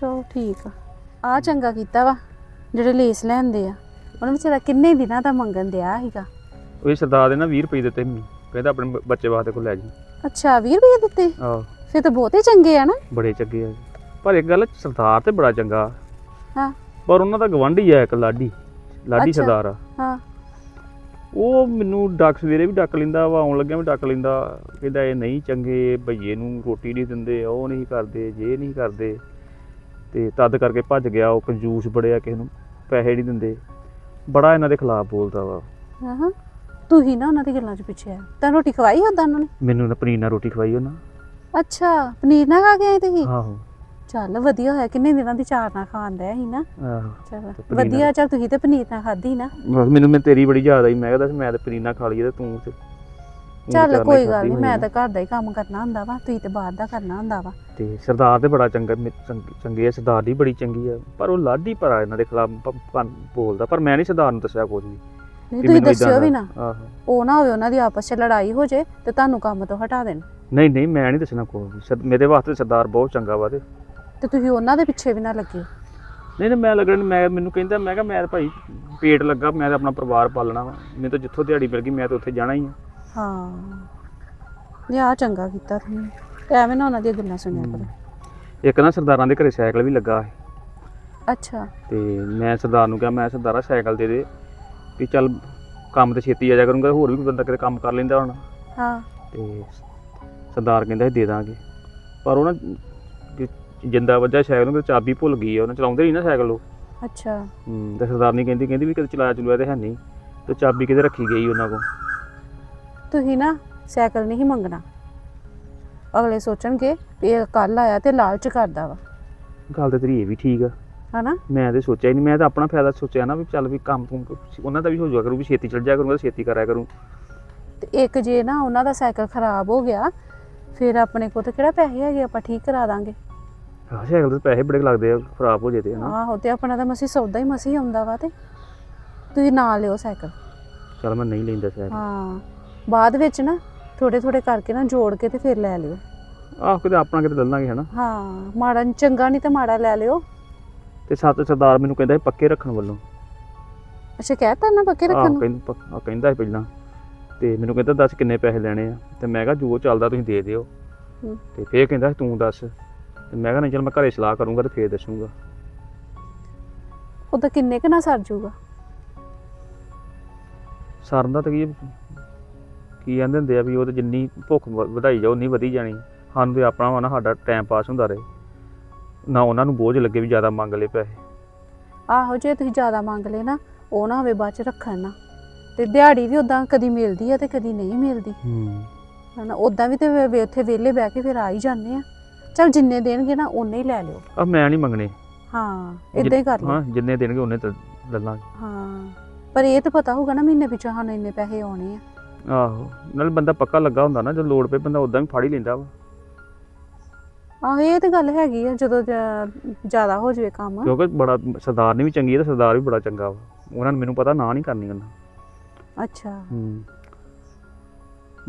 ਚਲੋ ਠੀਕ ਆ। ਆ ਚੰਗਾ ਕੀਤਾ ਵਾ ਜਿਹੜੇ ਲੇਸ ਲੈਂਦੇ ਆ। ਉਹਨੇ ਵਿਚਾਰਾ ਕਿੰਨੇ ਦਿਨਾਂ ਦਾ ਮੰਗਣ ਦਿਆ ਸੀਗਾ। ਉਹ ਸਰਦਾਰ ਦੇ ਨਾ 20 ਰੁਪਏ ਦਿੱਤੇ ਮੈਨੂੰ ਕਹਿੰਦਾ ਆਪਣੇ ਬ- ਬੱਚੇ ਵਾਸਤੇ ਕੋ ਲੈ ਜੀ ਅੱਛਾ 20 ਰੁਪਏ ਦਿੱਤੇ? ਆਹ। ਫਿਰ ਤਾਂ ਬਹੁਤੇ ਚੰਗੇ ਆ ਨਾ। ਬੜੇ ਚੰਗੇ ਆ ਪਰ ਇੱਕ ਗੱਲ ਸਰਦਾਰ ਤੇ ਬੜਾ ਚੰਗਾ। ਹਾਂ। ਪਰ ਉਹਨਾਂ ਦਾ ਗਵਾਂਢੀ ਆ ਇੱਕ ਲਾਡੀ। ਲਾਡੀ ਅੱਛਾ। ਸਰਦਾਰ ਆ। ਹਾਂ। ਉਹ ਮੈਨੂੰ ਡੱਕ ਸਵੇਰੇ ਵੀ ਡੱਕ ਲੈਂਦਾ ਵਾ ਆਉਣ ਲੱਗਿਆ ਵੀ ਡੱਕ ਲੈਂਦਾ। ਕਹਿੰਦਾ ਇਹ ਨਹੀਂ ਚੰਗੇ ਭਈਏ ਨੂੰ ਰੋਟੀ ਨਹੀਂ ਦਿੰਦੇ ਉਹ ਨਹੀਂ ਕਰਦੇ ਜੇ ਨਹੀਂ ਕਰਦੇ। ਤੇ ਤਦ ਕਰਕੇ ਭੱਜ ਗਿਆ ਉਹ ਕੰਜੂਸ ਬੜਿਆ ਕਿਸੇ ਨੂੰ ਪੈਸੇ ਨਹੀਂ ਦਿੰਦੇ। ਬੜਾ ਇਹਨਾਂ ਦੇ ਖਿਲਾਫ ਬੋਲਦਾ ਵਾ। ਹਾਂ ਹਾਂ। ਤੂੰ ਹੀ ਨਾ ਉਹਨਾਂ ਦੀ ਗੱਲਾਂ 'ਚ ਪਿੱਛੇ ਆ। ਤਾਂ ਰੋਟੀ ਖਵਾਈ ਹੁੰਦਾ ਉਹਨਾਂ ਨੇ? ਮੈਨੂੰ ਤਾਂ ਪਨੀਰ ਨਾਲ ਰੋਟੀ ਖਵਾਈ ਉਹਨਾਂ। ਅੱਛਾ ਪਨੀਰ ਨਾ ਖਾ ਕੇ ਆਏ ਤੁਸੀਂ? ਆਹੋ। ਚੱਲ ਵਧੀਆ ਹੋਇਆ ਕਿੰਨੇ ਦਿਨਾਂ ਦੀ ਚਾਰ ਨਾ ਡਿਆ ਸੀ ਨਾ। ਆਹੋ ਚਲ ਤੇ ਪਨੀਰ ਨਾਲ- ਵਧੀਆ ਚੱਲ ਤੁਸੀਂ ਤੇ ਪਨੀਰ ਨਾ ਖਾਧੀ ਨਾ। ਬਸ ਮੈਨੂੰ ਮੈਂ ਤੇਰੀ ਬੜੀ ਯਾਦ ਆਈ ਮੈਂ ਕਹਿੰਦਾ ਸੀ ਮੈਂ ਤਾਂ ਪਨੀਰ ਨਾਲ ਖਾ ਲਈ ਤੇ ਤੂੰ ਤੇ ਤੂੰ ਚੱਲ ਕੋਈ ਖਾਧੀ ਗੱਲ ਨਹੀਂ ਹੋਣੀ ਮੈਂ ਆ। ਤਾਂ ਘਰ ਦਾ ਹੀ ਕੰਮ ਕਰਨਾ ਹੁੰਦਾ ਵਾ ਤੁਸੀਂ ਤੇ ਬਾਹਰ ਦਾ ਕਰਨਾ ਹੁੰਦਾ ਵਾ। ਤੇ ਸਰਦਾਰ ਤੇ ਬੜਾ ਚੰਗਾ ਮੇ- ਚੰਗ- ਚੰਗੇ ਆ ਸਰਦਾਰ ਦੀ ਬੜੀ ਚੰਗੀ ਆ ਪਰ ਉਹ ਲਾਡੀ ਭਰਾ ਇਹਨਾਂ ਦੇ ਖਿਲਾਫ ਬੋਲਦਾ ਪਰ ਮੈਂ ਨਹੀਂ ਸਰਦਾਰ ਨੂੰ ਦੱਸਿਆ ਕੁਝ ਵੀ। ਨਹੀਂ ਤੁਸੀਂ ਦੱਸਿਓ ਵੀ ਨਾ। ਆਹੋ। ਉਹ ਨਾ ਹੋਵੇ ਉਹਨਾਂ ਦੀ ਆਪਸ 'ਚ ਲੜਾਈ ਹੋ ਜੇ ਤੇ ਤੁਹਾਨੂੰ ਕੰਮ ਤੋਂ ਹਟਾ ਦੇਣ। ਨਹੀਂ ਨਹੀਂ ਮੈਂ ਨਹੀਂ ਦੱਸਣਾ ਕੋਈ ਵੀ। ਸਰ- ਮੇਰੇ ਵਾਸਤੇ ਸਰਦਾਰ ਬਹੁਤ ਚੰਗਾ ਵਾ ਤੇ। ਤੇ ਤੁਸੀਂ ਉਹਨਾਂ ਦੇ ਪਿੱਛੇ ਵੀ ਨਾ ਲੱਗੇ। ਨਹੀਂ ਨਹੀਂ ਮੈਂ ਲੱਗਣ ਮੈਂ ਮੈਨੂੰ ਕਹਿੰਦਾ ਮੈਂ ਕਿਹਾ ਮੈਂ ਤਾਂ ਭਾਈ ਪੇਟ ਲੱਗਾ ਮੈਂ ਤਾਂ ਆਪਣਾ ਪਰਿਵਾਰ ਪਾਲਣਾ ਵਾ। ਮੈਨੂੰ ਤਾਂ ਜਿੱਥੋਂ ਦਿਹਾੜੀ ਮਿਲ ਗਈ ਮੈਂ ਤਾਂ ਉੱਥੇ ਜਾਣਾ ਹੀ ਆ। ਹਾਂ। ਇਹ ਆ ਚੰਗਾ ਕੀਤਾ ਤੁਸੀਂ। ਐਵੇਂ ਨਾ ਉਹਨਾਂ ਦੀਆਂ ਗੱਲਾਂ ਸੁਣਿਆ ਕਰੋ। ਇੱਕ ਨਾ ਸਰਦਾਰਾਂ ਦੇ ਘਰੇ ਸਾਈਕਲ ਵੀ ਲੱਗਾ ਸੀ। ਅੱਛਾ। ਤੇ ਮੈਂ ਸਰਦਾਰ ਨੂੰ ਕਿਹਾ ਮੈਂ ਸਰਦਾਰਾ ਸਾਈਕਲ ਦੇ ਦੇ। ਵੀ ਚੱਲ ਕੰਮ ਤੇ ਛੇਤੀ ਆ ਜਾ ਕਰੂੰਗਾ ਹੋਰ ਵੀ ਬੰਦਾ ਕਿਤੇ ਕੰਮ ਕਰ ਲੈਂਦਾ ਹੁਣ। ਹਾਂ। ਤੇ ਸਰਦਾਰ ਕਹਿੰਦਾ ਸੀ ਦੇ ਦਾਂਗੇ। ਪਰ ਉਹ ਨਾ ਕਿ ਜਿੰਦਾ ਵੱਜਾ ਸਾਈਕਲ ਨੂੰ ਚਾਬੀ ਭੁੱਲ ਗਈ ਆ ਉਹਨੇ ਚਲਾਉਂਦੇ ਨਹੀਂ ਨਾ ਸਾਈਕਲ ਉਹ। ਅੱਛਾ। ਹੂੰ ਤੇ ਸਰਦਾਰਨੀ ਕਹਿੰਦੀ ਕਹਿੰਦੀ ਵੀ ਕਦੇ ਚਲਾਇਆ ਚਲੂਆ ਤੇ ਹੈ ਨਹੀਂ ਤੇ ਚਾਬੀ ਕਿਤੇ ਰੱਖੀ ਗਈ ਉਹਨਾਂ ਕੋਲ। ਤੁਸੀਂ ਨਾ ਸਾਈਕਲ ਨਹੀਂ ਮੰਗਣਾ। ਅਗਲੇ ਸੋਚਣਗੇ ਵੀ ਇਹ ਕੱਲ ਆਇਆ ਤੇ ਲਾਲਚ ਕਰਦਾ ਵਾ। ਗੱਲ ਤੇ ਤੇਰੀ ਇਹ ਵੀ ਠੀਕ ਆ। ਹਨਾ? ਮੈਂ ਤੇ ਸੋਚਿਆ ਹੀ ਨਹੀਂ ਮੈਂ ਤਾਂ ਆਪਣਾ ਫਾਇਦਾ ਸੋਚਿਆ ਨਾ ਵੀ ਚੱਲ ਵੀ ਕੰਮ ਕੁਮ ਉਹਨਾਂ ਦਾ ਵੀ ਹੋ ਜਾਇਆ ਕਰੂ ਵੀ ਛੇਤੀ ਚੱਲ ਜਾਇਆ ਕਰੂੰਗਾ ਛੇਤੀ ਕਰਿਆ ਕਰੂੰ। ਤੇ ਇੱਕ ਜੇ ਨਾ ਉਹਨਾਂ ਦਾ ਸਾਈਕਲ ਖਰਾਬ ਹੋ ਗਿਆ ਫਿਰ ਆਪਣੇ ਕੋਲ ਤੇ ਕਿਹੜਾ ਪੈਸੇ ਹੈਗੇ ਆਪਾਂ ਠੀਕ ਕਰਾ ਦਾਂਗੇ। ਹਾਂ ਸਾਈਕਲ ਦੇ ਪੈਸੇ ਬੜੇ ਲੱਗਦੇ ਆ ਖਰਾਬ ਹੋ ਜੇ ਤੇ ਹਨਾ। ਆਹੋ ਤੇ ਆਪਣਾ ਤਾਂ ਮਸੀ ਸੌਦਾ ਹੀ ਮਸੀ ਆਉਂਦਾ ਵਾ ਤੇ ਤੁਸੀਂ ਨਾਲ ਲਿਓ ਸਾਈਕਲ। ਚੱਲ ਮੈਂ ਨਹੀਂ ਲੈਂਦਾ ਸਾਈਕਲ। ਹਾਂ ਬਾਅਦ ਵਿੱਚ ਨਾ ਥੋੜੇ ਥੋੜੇ ਕਰਕੇ ਨਾ ਜੋੜ ਕੇ ਤੇ ਫਿਰ ਲੈ ਲਿਓ। ਆਹ ਕਿਤੇ ਆਪਣਾ ਕਿਤੇ ਲੈ ਲਾਂਗੇ ਹਨਾ। ਹਾਂ ਮਾੜਾ ਨੀ- ਚੰਗਾ ਨਹੀਂ ਤੇ ਮਾੜਾ ਲੈ ਲਿਓ। ਤੇ ਸੱਤ ਸਰਦਾਰ ਮੈਨੂੰ ਕਹਿੰਦਾ ਸੀ ਪੱਕੇ ਰੱਖਣ ਵੱਲੋਂ। ਅੱਛਾ ਕਹਿਤਾ ਨਾ ਪੱਕੇ ਰੱਖਣ ਨੂੰ? ਕਹਿੰਦਾ ਪੱਕ- ਆਹ ਕਹਿੰਦਾ ਸੀ ਪਹਿਲਾਂ। ਤੇ ਮੈਨੂੰ ਕਹਿੰਦਾ ਦੱਸ ਕਿੰਨੇ ਪੈਸੇ ਲੈਣੇ ਆ? ਤੇ ਮੈਂ ਕਿਹਾ ਜੋ ਚੱਲਦਾ ਤੁਸੀਂ ਦੇ ਦਿਓ। ਹੂੰ। ਤੇ ਫੇਰ ਕਹਿੰਦਾ ਸੀ ਤੂੰ ਦੱਸ। ਤੇ ਮੈਂ ਕਿਹਾ ਨਹੀਂ ਚੱਲ ਮੈਂ ਘਰੇ ਸਲਾਹ ਕਰੂੰਗਾ ਤੇ ਫੇਰ ਦੱਸੂਗਾ। ਉਹ ਤਾਂ ਕਿੰਨੇ ਕੁ ਨਾ ਸਰ ਜੂਗਾ ਸਰਨ ਦਾ ਤਾਂ ਕੀ ਕੀ ਕਹਿੰਦੇ ਹੁੰਦੇ ਆ ਵੀ ਉਹ ਤੇ ਜਿੰਨੀ ਭੁੱਖ ਵ- ਵਧਾਈ ਜਾਓ ਉਨੀ ਵਧੀ ਜਾਣੀ। ਸਾਨੂੰ ਤੇ ਆਪਣਾ ਵਾ ਨਾ ਸਾਡਾ ਟਾਈਮ ਪਾਸ ਹੁੰਦਾ ਰਹੇ। ਨਾ ਉਹਨਾਂ ਨੂੰ ਬੋਝ ਲੱਗੇ ਵੀ ਜ਼ਿਆਦਾ ਮੰਗ ਲਏ ਪੈਸੇ। ਆਹੋ ਜੇ ਤੁਸੀਂ ਜ਼ਿਆਦਾ ਮੰਗ ਲਏ ਨਾ ਉਹ ਨਾ ਹੋਵੇ ਬਾਅਦ ਚ ਰੱਖਣ ਨਾ। ਤੇ ਦਿਹਾੜੀ ਵੀ ਉਦਾਂ ਕਦੀ ਮਿਲਦੀ ਆ ਤੇ ਕਦੀ ਨਹੀਂ ਮਿਲਦੀ। ਹੂੰ। ਹਨਾ ਉਦਾਂ ਵੀ ਤੇ ਵੇ- ਵੇ- ਉੱਥੇ ਵਿਹਲੇ ਬਹਿ ਕੇ ਫਿਰ ਆ ਹੀ ਜਾਂਦੇ ਆ। ਚਲ ਜਿੰਨੇ ਦੇਣਗੇ ਨਾ ਉਨੇ ਹੀ ਲੈ ਲਿਓ। ਆ ਮੈਂ ਨਹੀਂ ਮੰਗਣੇ। ਹਾਂ ਇਦਾਂ ਹੀ ਕਰ ਹਾਂ ਲਿਓ ਜਿੰਨੇ ਦੇਣਗੇ ਉਹਨੇ ਤਾਂ ਲੈ ਲਾਂਗੇ ਹਾਂ ਪਰ ਇਹ ਤਾਂ ਪਤਾ ਹੋਊਗਾ ਨਾ ਮਹੀਨੇ ਪਿੱਛੋਂ ਸਾਨੂੰ ਇੰਨੇ ਪੈਸੇ ਆਉਣੇ ਆ। ਆਹੋ ਨਾਲ ਬੰਦਾ ਪੱਕਾ ਲੱਗਾ ਹੁੰਦਾ ਨਾ ਜਦੋਂ ਲੋੜ ਪਏ ਬੰਦਾ ਉਦਾਂ ਵੀ ਫੜ ਹੀ ਲੈਂਦਾ ਵਾ। ਆਹੋ ਇਹ ਤੇ ਗੱਲ ਹੈਗੀ ਆ ਜਦੋਂ ਜ਼ਿਆਦਾ ਹੋ ਜਾਵੇ ਕੰਮ। ਕਿਉਂਕਿ ਬੜਾ ਸਰਦਾਰ ਨੇ ਵੀ ਚੰਗੀ ਹੈ ਤੇ ਸਰਦਾਰ ਵੀ ਬੜਾ ਚੰਗਾ ਵਾ। ਉਹਨਾਂ ਨੂੰ ਮੈਨੂੰ ਪਤਾ ਨਾ ਨਹੀਂ ਕਰਨੀ ਉਹਨਾਂ ਅੱਛਾ। ਹੂੰ।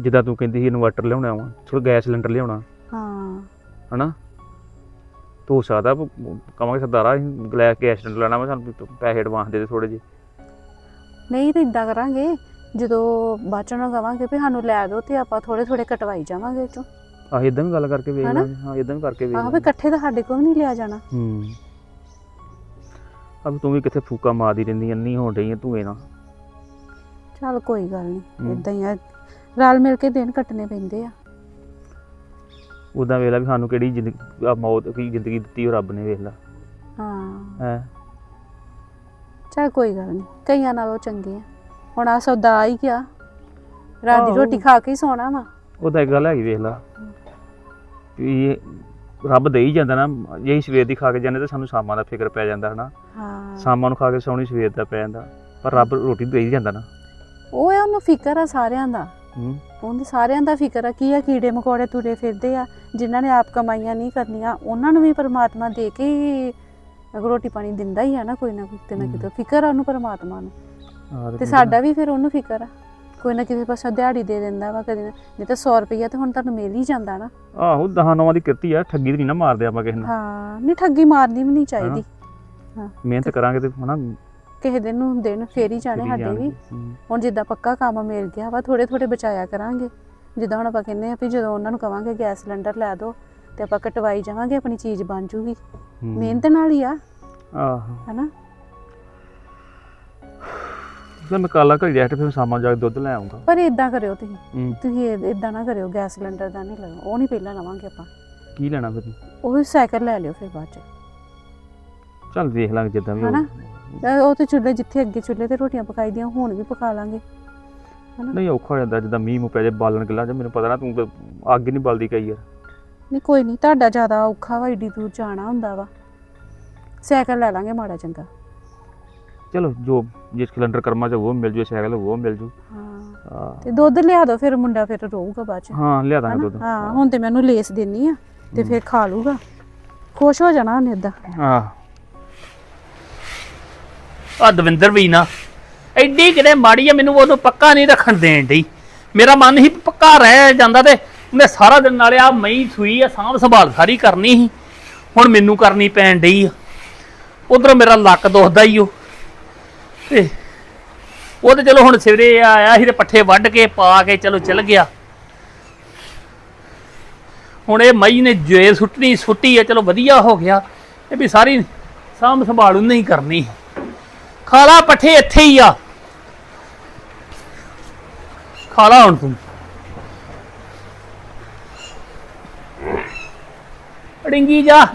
ਜਿੱਦਾਂ ਤੂੰ ਕਹਿੰਦੀ ਸੀ ਇਨਵਰਟਰ ਲਿਆਉਣਾ ਵਾ ਥੋੜਾ ਗੈਸ ਸਿਲੰਡਰ ਲਿਆਉਣਾ। ਹਾਂ। ਹਨਾ? ਤੂੰ ਸਕਦਾ ਕਵਾਂਗੇ ਸਰਦਾਰਾ ਅਸੀਂ ਗੈਸ ਸਿਲੰਡਰ ਲੈਣਾ ਵਾ ਸਾਨੂੰ ਪੈਸੇ ਐਡਵਾਂਸ ਦੇ ਦੇ ਥੋੜੇ ਜਿਹੇ। ਨਹੀਂ ਤਾਂ ਇਦਾਂ ਕਰਾਂਗੇ ਜਦੋਂ ਬਾਅਦ ਨੂੰ ਕਵਾਂਗੇ ਵੀ ਸਾਨੂੰ ਲੈ ਦਿਓ ਤੇ ਆਪਾਂ ਥੋੜੇ ਥੋੜੇ ਕਟਵਾਈ ਜਾਵਾਂਗੇ ਚੋਂ। ਆਹ ਇਦਾਂ ਵੀ ਗੱਲ ਕਰਕੇ ਵੇਖ ਹਨਾ? ਲਾਂਗੇ। ਹਾਂ ਇਦਾਂ ਵੀ ਕਰਕੇ ਵੇਖ ਆਹੋ ਵੀ ਲਾਂਗੇ। ਇਕੱਠੇ ਤਾਂ ਸਾਡੇ ਕੋਲ ਵੀ ਨਹੀਂ ਲਿਆ ਜਾਣਾ। ਹੂੰ। ਅਬ ਤੂੰ ਵੀ ਕਿੱਥੇ ਫੂਕਾ ਮਾਰਦੀ ਰਹਿੰਦੀ ਅੰਨੀ ਹੋਣ ਰਹੀ ਹੈ ਤੂੰ ਇਹ ਨਾ ਚੱਲ ਕੋਈ ਗੱਲ ਨਹੀਂ ਹਮ। ਇਦਾਂ ਹੀ ਆ। ਰਲ ਮਿਲ ਕੇ ਦਿਨ ਕੱਟਣੇ ਪੈਂਦੇ ਆ। ਉਦਾਂ ਵੇਖ ਲਾ ਵੀ ਸਾਨੂੰ ਕਿਹੜੀ ਜ਼ਿੰਦਗੀ ਆਹ ਮੌਤ ਕੀ ਜ਼ਿੰਦਗੀ ਦਿੱਤੀ ਉਹ ਰੱਬ ਨੇ ਵੇਖ ਲਾ। ਹਾਂ। ਹੈ? ਚੱਲ ਕੋਈ ਗੱਲ ਨਹੀਂ ਕਈਆਂ ਨਾਲੋਂ ਚੰਗੇ ਆ। ਹੁਣ ਆ ਸੌਦਾ ਆ ਹੀ ਗਿਆ। ਰਾਤ ਦੀ ਆਹੋ। ਰੋਟੀ ਖਾ ਕੇ ਹੀ ਸੌਣਾ ਵਾ। ਉਹ ਤਾਂ ਇੱਕ ਗੱਲ ਹੈਗੀ ਵੇਖ ਲਾ। ਵੀ ਇਹ ਰੱਬ ਦੇ ਹੀ ਜਾਂਦਾ ਨਾ ਜੇ ਅਸੀਂ ਸਵੇਰ ਦੀ ਖਾ ਕੇ ਜਾਂਦੇ ਤਾਂ ਸਾਨੂੰ ਸ਼ਾਮਾਂ ਦਾ ਫਿਕਰ ਪੈ ਜਾਂਦਾ ਹਨਾ। ਹਾਂ। ਸ਼ਾਮਾਂ ਨੂੰ ਖਾ ਕੇ ਸੌਣੀ ਸਵੇਰ ਦਾ ਪੈ ਜਾਂਦਾ ਪਰ ਰੱਬ ਰੋਟੀ ਦੇ ਹੀ ਜਾਂਦਾ ਨਾ। ਉਹ ਆ ਉਹਨੂੰ ਫਿਕਰ ਆ ਸਾਰਿਆਂ ਦਾ। ਹੂੰ। ਉਹਦੇ ਸਾਰਿਆਂ ਦਾ ਫਿਕਰ ਆ ਕੀ ਆ ਕੀੜੇ ਮਕੌੜੇ ਤੁਰੇ ਫਿਰਦੇ ਆ ਜਿਨ੍ਹਾਂ ਨੇ ਆਪ ਕਮਾਈਆਂ ਨਹੀਂ ਕਰਨੀਆਂ ਉਹਨਾਂ ਨੂੰ ਵੀ ਪਰਮਾਤਮਾ ਦੇ ਕੇ ਹੀ ਰੋਟੀ ਪਾਣੀ ਦਿੰਦਾ ਹੀ ਆ ਨਾ ਕੋਈ ਨਾ ਕੋਈ ਕਿਤੇ ਨਾ। ਕਿਤੇ ਫਿਕਰ ਆ ਉਹਨੂੰ ਪਰਮਾਤਮਾ ਨੂੰ। ਤੇ ਸਾਡਾ ਵੀ ਫਿਰ ਉਹਨੂੰ ਫਿਕਰ ਆ। ਕੋਈ ਨਾ ਕਿਸੇ ਪਾਸੇ ਦਿਹਾੜੀ ਦੇ ਦਿੰਦਾ ਵਾ ਕਦੇ ਨਾ। ਨਹੀਂ ਤਾਂ 100 ਰੁਪਈਆ ਤੇ ਹੁਣ ਤੁਹਾਨੂੰ ਮਿਲ ਹੀ ਜਾਂਦਾ ਨਾ। ਆਹੋ ਦਹਾਂ ਨੌਂ ਦੀ ਕਿਰਤੀ ਆ ਠੱਗੀ ਤੇ ਨਹੀਂ ਨਾ ਮਾਰਦੇ ਆਪਾਂ ਕਿਸੇ ਨੂੰ। ਹਾਂ ਨਹੀਂ ਠੱਗੀ ਮਾਰਨੀ ਵੀ ਨਹੀਂ ਚਾਹੀਦੀ। ਮਿਹਨਤ ਕਰਾਂਗੇ ਤੇ ਹਨਾ। ਕਿਸੇ ਦਿਨ ਨੂੰ ਦਿਨ ਫੇਰ ਹੀ ਜਾਣੇ ਸਾਡੇ ਵੀ। ਹੁਣ ਜਿੱਦਾਂ ਪੱਕਾ ਕੰਮ ਮਿਲ ਗਿਆ ਵਾ ਥੋੜੇ ਥੋੜੇ ਬਚਾਇਆ ਕਰਾਂਗੇ। ਜਿੱਦਾਂ ਹੁਣ ਆਪਾਂ ਕਹਿੰਦੇ ਆ ਵੀ ਜਦੋਂ ਉਹਨਾਂ ਨੂੰ ਕਵਾਂਗੇ ਗੈਸ ਸਿਲੰਡਰ ਲੈ ਦਿਓ ਤੇ ਆਪਾਂ ਕਟਵਾਈ ਜਾਵਾਂਗੇ ਆਪਣੀ ਚੀਜ਼ ਬਣ ਜੂਗੀ। ਮਿਹਨਤ ਨਾਲ ਹੀ ਆ। ਆਹੋ। ਹਨਾ? ਫਿਰ ਮੈਂ ਕਾਲਾ ਘੜੀ ਜਾ ਕੇ ਫਿਰ ਸ਼ਾਮਾਂ ਜਾ ਕੇ ਦੁੱਧ ਲੈ ਆਉਂਗਾ ਪਰ ਇਦਾਂ ਕਰਿਓ ਤੁਸੀਂ। ਹੂੰ। ਤੁਸੀਂ ਇਦਾਂ ਨਾ ਕਰਿਓ ਗੈਸ ਸਿਲੰਡਰ ਦਾ ਨਹੀਂ ਲਓ ਉਹ ਨਹੀਂ ਪਹਿਲਾਂ ਲਵਾਂਗੇ ਆਪਾਂ। ਕੀ ਲੈਣਾ ਫਿਰ ਉਹ ਸਾਈਕਲ ਲੈ ਲਿਓ ਫਿਰ ਬਾਅਦ ਚ। ਚੱਲ ਵੇਖ ਲਾਂਗੇ ਜਿੱਦਾਂ ਵੀ ਹਨਾ? ਹੋਊ। ਅਹ ਉਹ ਤੇ ਚੁੱਲ੍ਹੇ ਜਿੱਥੇ ਅੱਗੇ ਚੁੱਲ੍ਹੇ ਤੇ ਰੋਟੀਆਂ ਪਕਾਈ ਦੀਆਂ ਹੁਣ ਵੀ ਪਕਾ ਲਾਂਗੇ। ਨਹੀਂ ਔਖਾ ਹੋ ਜਾਂਦਾ ਜਿੱਦਾਂ ਮੀਂਹ ਮੂੰਹ ਪੈ ਜਾਏ ਬਾਲਣ ਗਿੱਲਾ ਜੇ ਮੈਨੂੰ ਪਤਾ ਨਾ ਤੂੰ ਤਾਂ ਅੱਗ ਹੀ ਨਹੀਂ ਬਲਦੀ ਕਈ ਯਾਰ ਨਹੀਂ ਕੋਈ ਨਹੀਂ ਤੁਹਾਡਾ ਜ਼ਿਆਦਾ ਔਖਾ ਵਾ ਏਡੀ ਦੂਰ ਜਾਣਾ ਹੁੰਦਾ ਵਾ। ਸਾਈਕਲ ਲੈ ਲਾਂਗੇ ਮਾੜਾ ਚੰਗਾ। ਚਲੋ ਜੋ ਜਿਸ ਸਿਲੰਡਰ ਕਰਮਾ ਚ ਉਹ ਮਿਲ ਜੂ ਸਾਈਕਲ ਉਹ ਮਿਲ ਜੂ। ਹਾਂ। ਹਾਂ। ਤੇ ਦੁੱਧ ਲਿਆ ਦਿਓ ਫਿਰ ਮੁੰਡਾ ਫਿਰ ਰਹੂਗਾ ਬਾਅਦ ਚ। ਹਾਂ ਲਿਆ ਦਾਂਗੇ? ਦੁੱਧ। ਹਾਂ ਹੁਣ ਤੇ ਮੈਨੂੰ ਲੇਸ ਦੇਣੀ ਆ ਤੇ ਫਿਰ ਖਾ ਲੂਗਾ। ਖੁਸ਼ ਹੋ ਜਾਣਾ ਉਹਨੇ ਏਦਾਂ ਹਾਂ। ਆ ਦਵਿੰਦਰ ਵੀ ਨਾ ਐਡੀ ਕਿਤੇ ਮਾੜੀ ਆ ਮੈਨੂੰ ਉਹਨੂੰ ਪੱਕਾ ਨਹੀਂ ਰੱਖਣ ਦੇਣ ਡਈ। ਮੇਰਾ ਮਨ ਹੀ ਪੱਕਾ ਰਹਿ ਜਾਂਦਾ ਤੇ ਉਹਨੇ ਸਾਰਾ ਦਿਨ ਨਾਲੇ ਆ ਮਈ ਸੂਈ ਆ ਸਾਂਭ ਸੰਭਾਲ ਸਾਰੀ ਕਰਨੀ ਸੀ। ਹੁਣ ਮੈਨੂੰ ਕਰਨੀ ਪੈਣ ਡਈ ਆ। ਉਧਰ ਮੇਰਾ ਲੱਕ ਦੁਖਦਾ ਹੀ ਉਹ ਤੇ ਉਹ ਤੇ ਚਲੋ ਹੁਣ ਸਵੇਰੇ ਆਇਆ ਸੀ ਤੇ ਪੱਠੇ ਵੱਢ ਕੇ ਪਾ ਕੇ ਚਲੋ ਚਲ ਗਿਆ। ਹੁਣ ਇਹ ਮਈ ਨੇ ਜੇ ਸੁੱਟਣੀ, ਸੁੱਟੀ ਹੈ ਚਲੋ ਵਧੀਆ ਹੋ ਗਿਆ। ਇਹ ਵੀ ਸਾਰੀ ਸਾਂਭ ਸੰਭਾਲੂ ਨਹੀਂ ਕਰਨੀ। ਖਾਲਾ ਪੱਠੇ ਇੱਥੇ ਹੀ ਆ। ਖਾਲਾ ਹੁਣ ਤੂੰ। ਅੜਿੰਗੀ ਜਾ।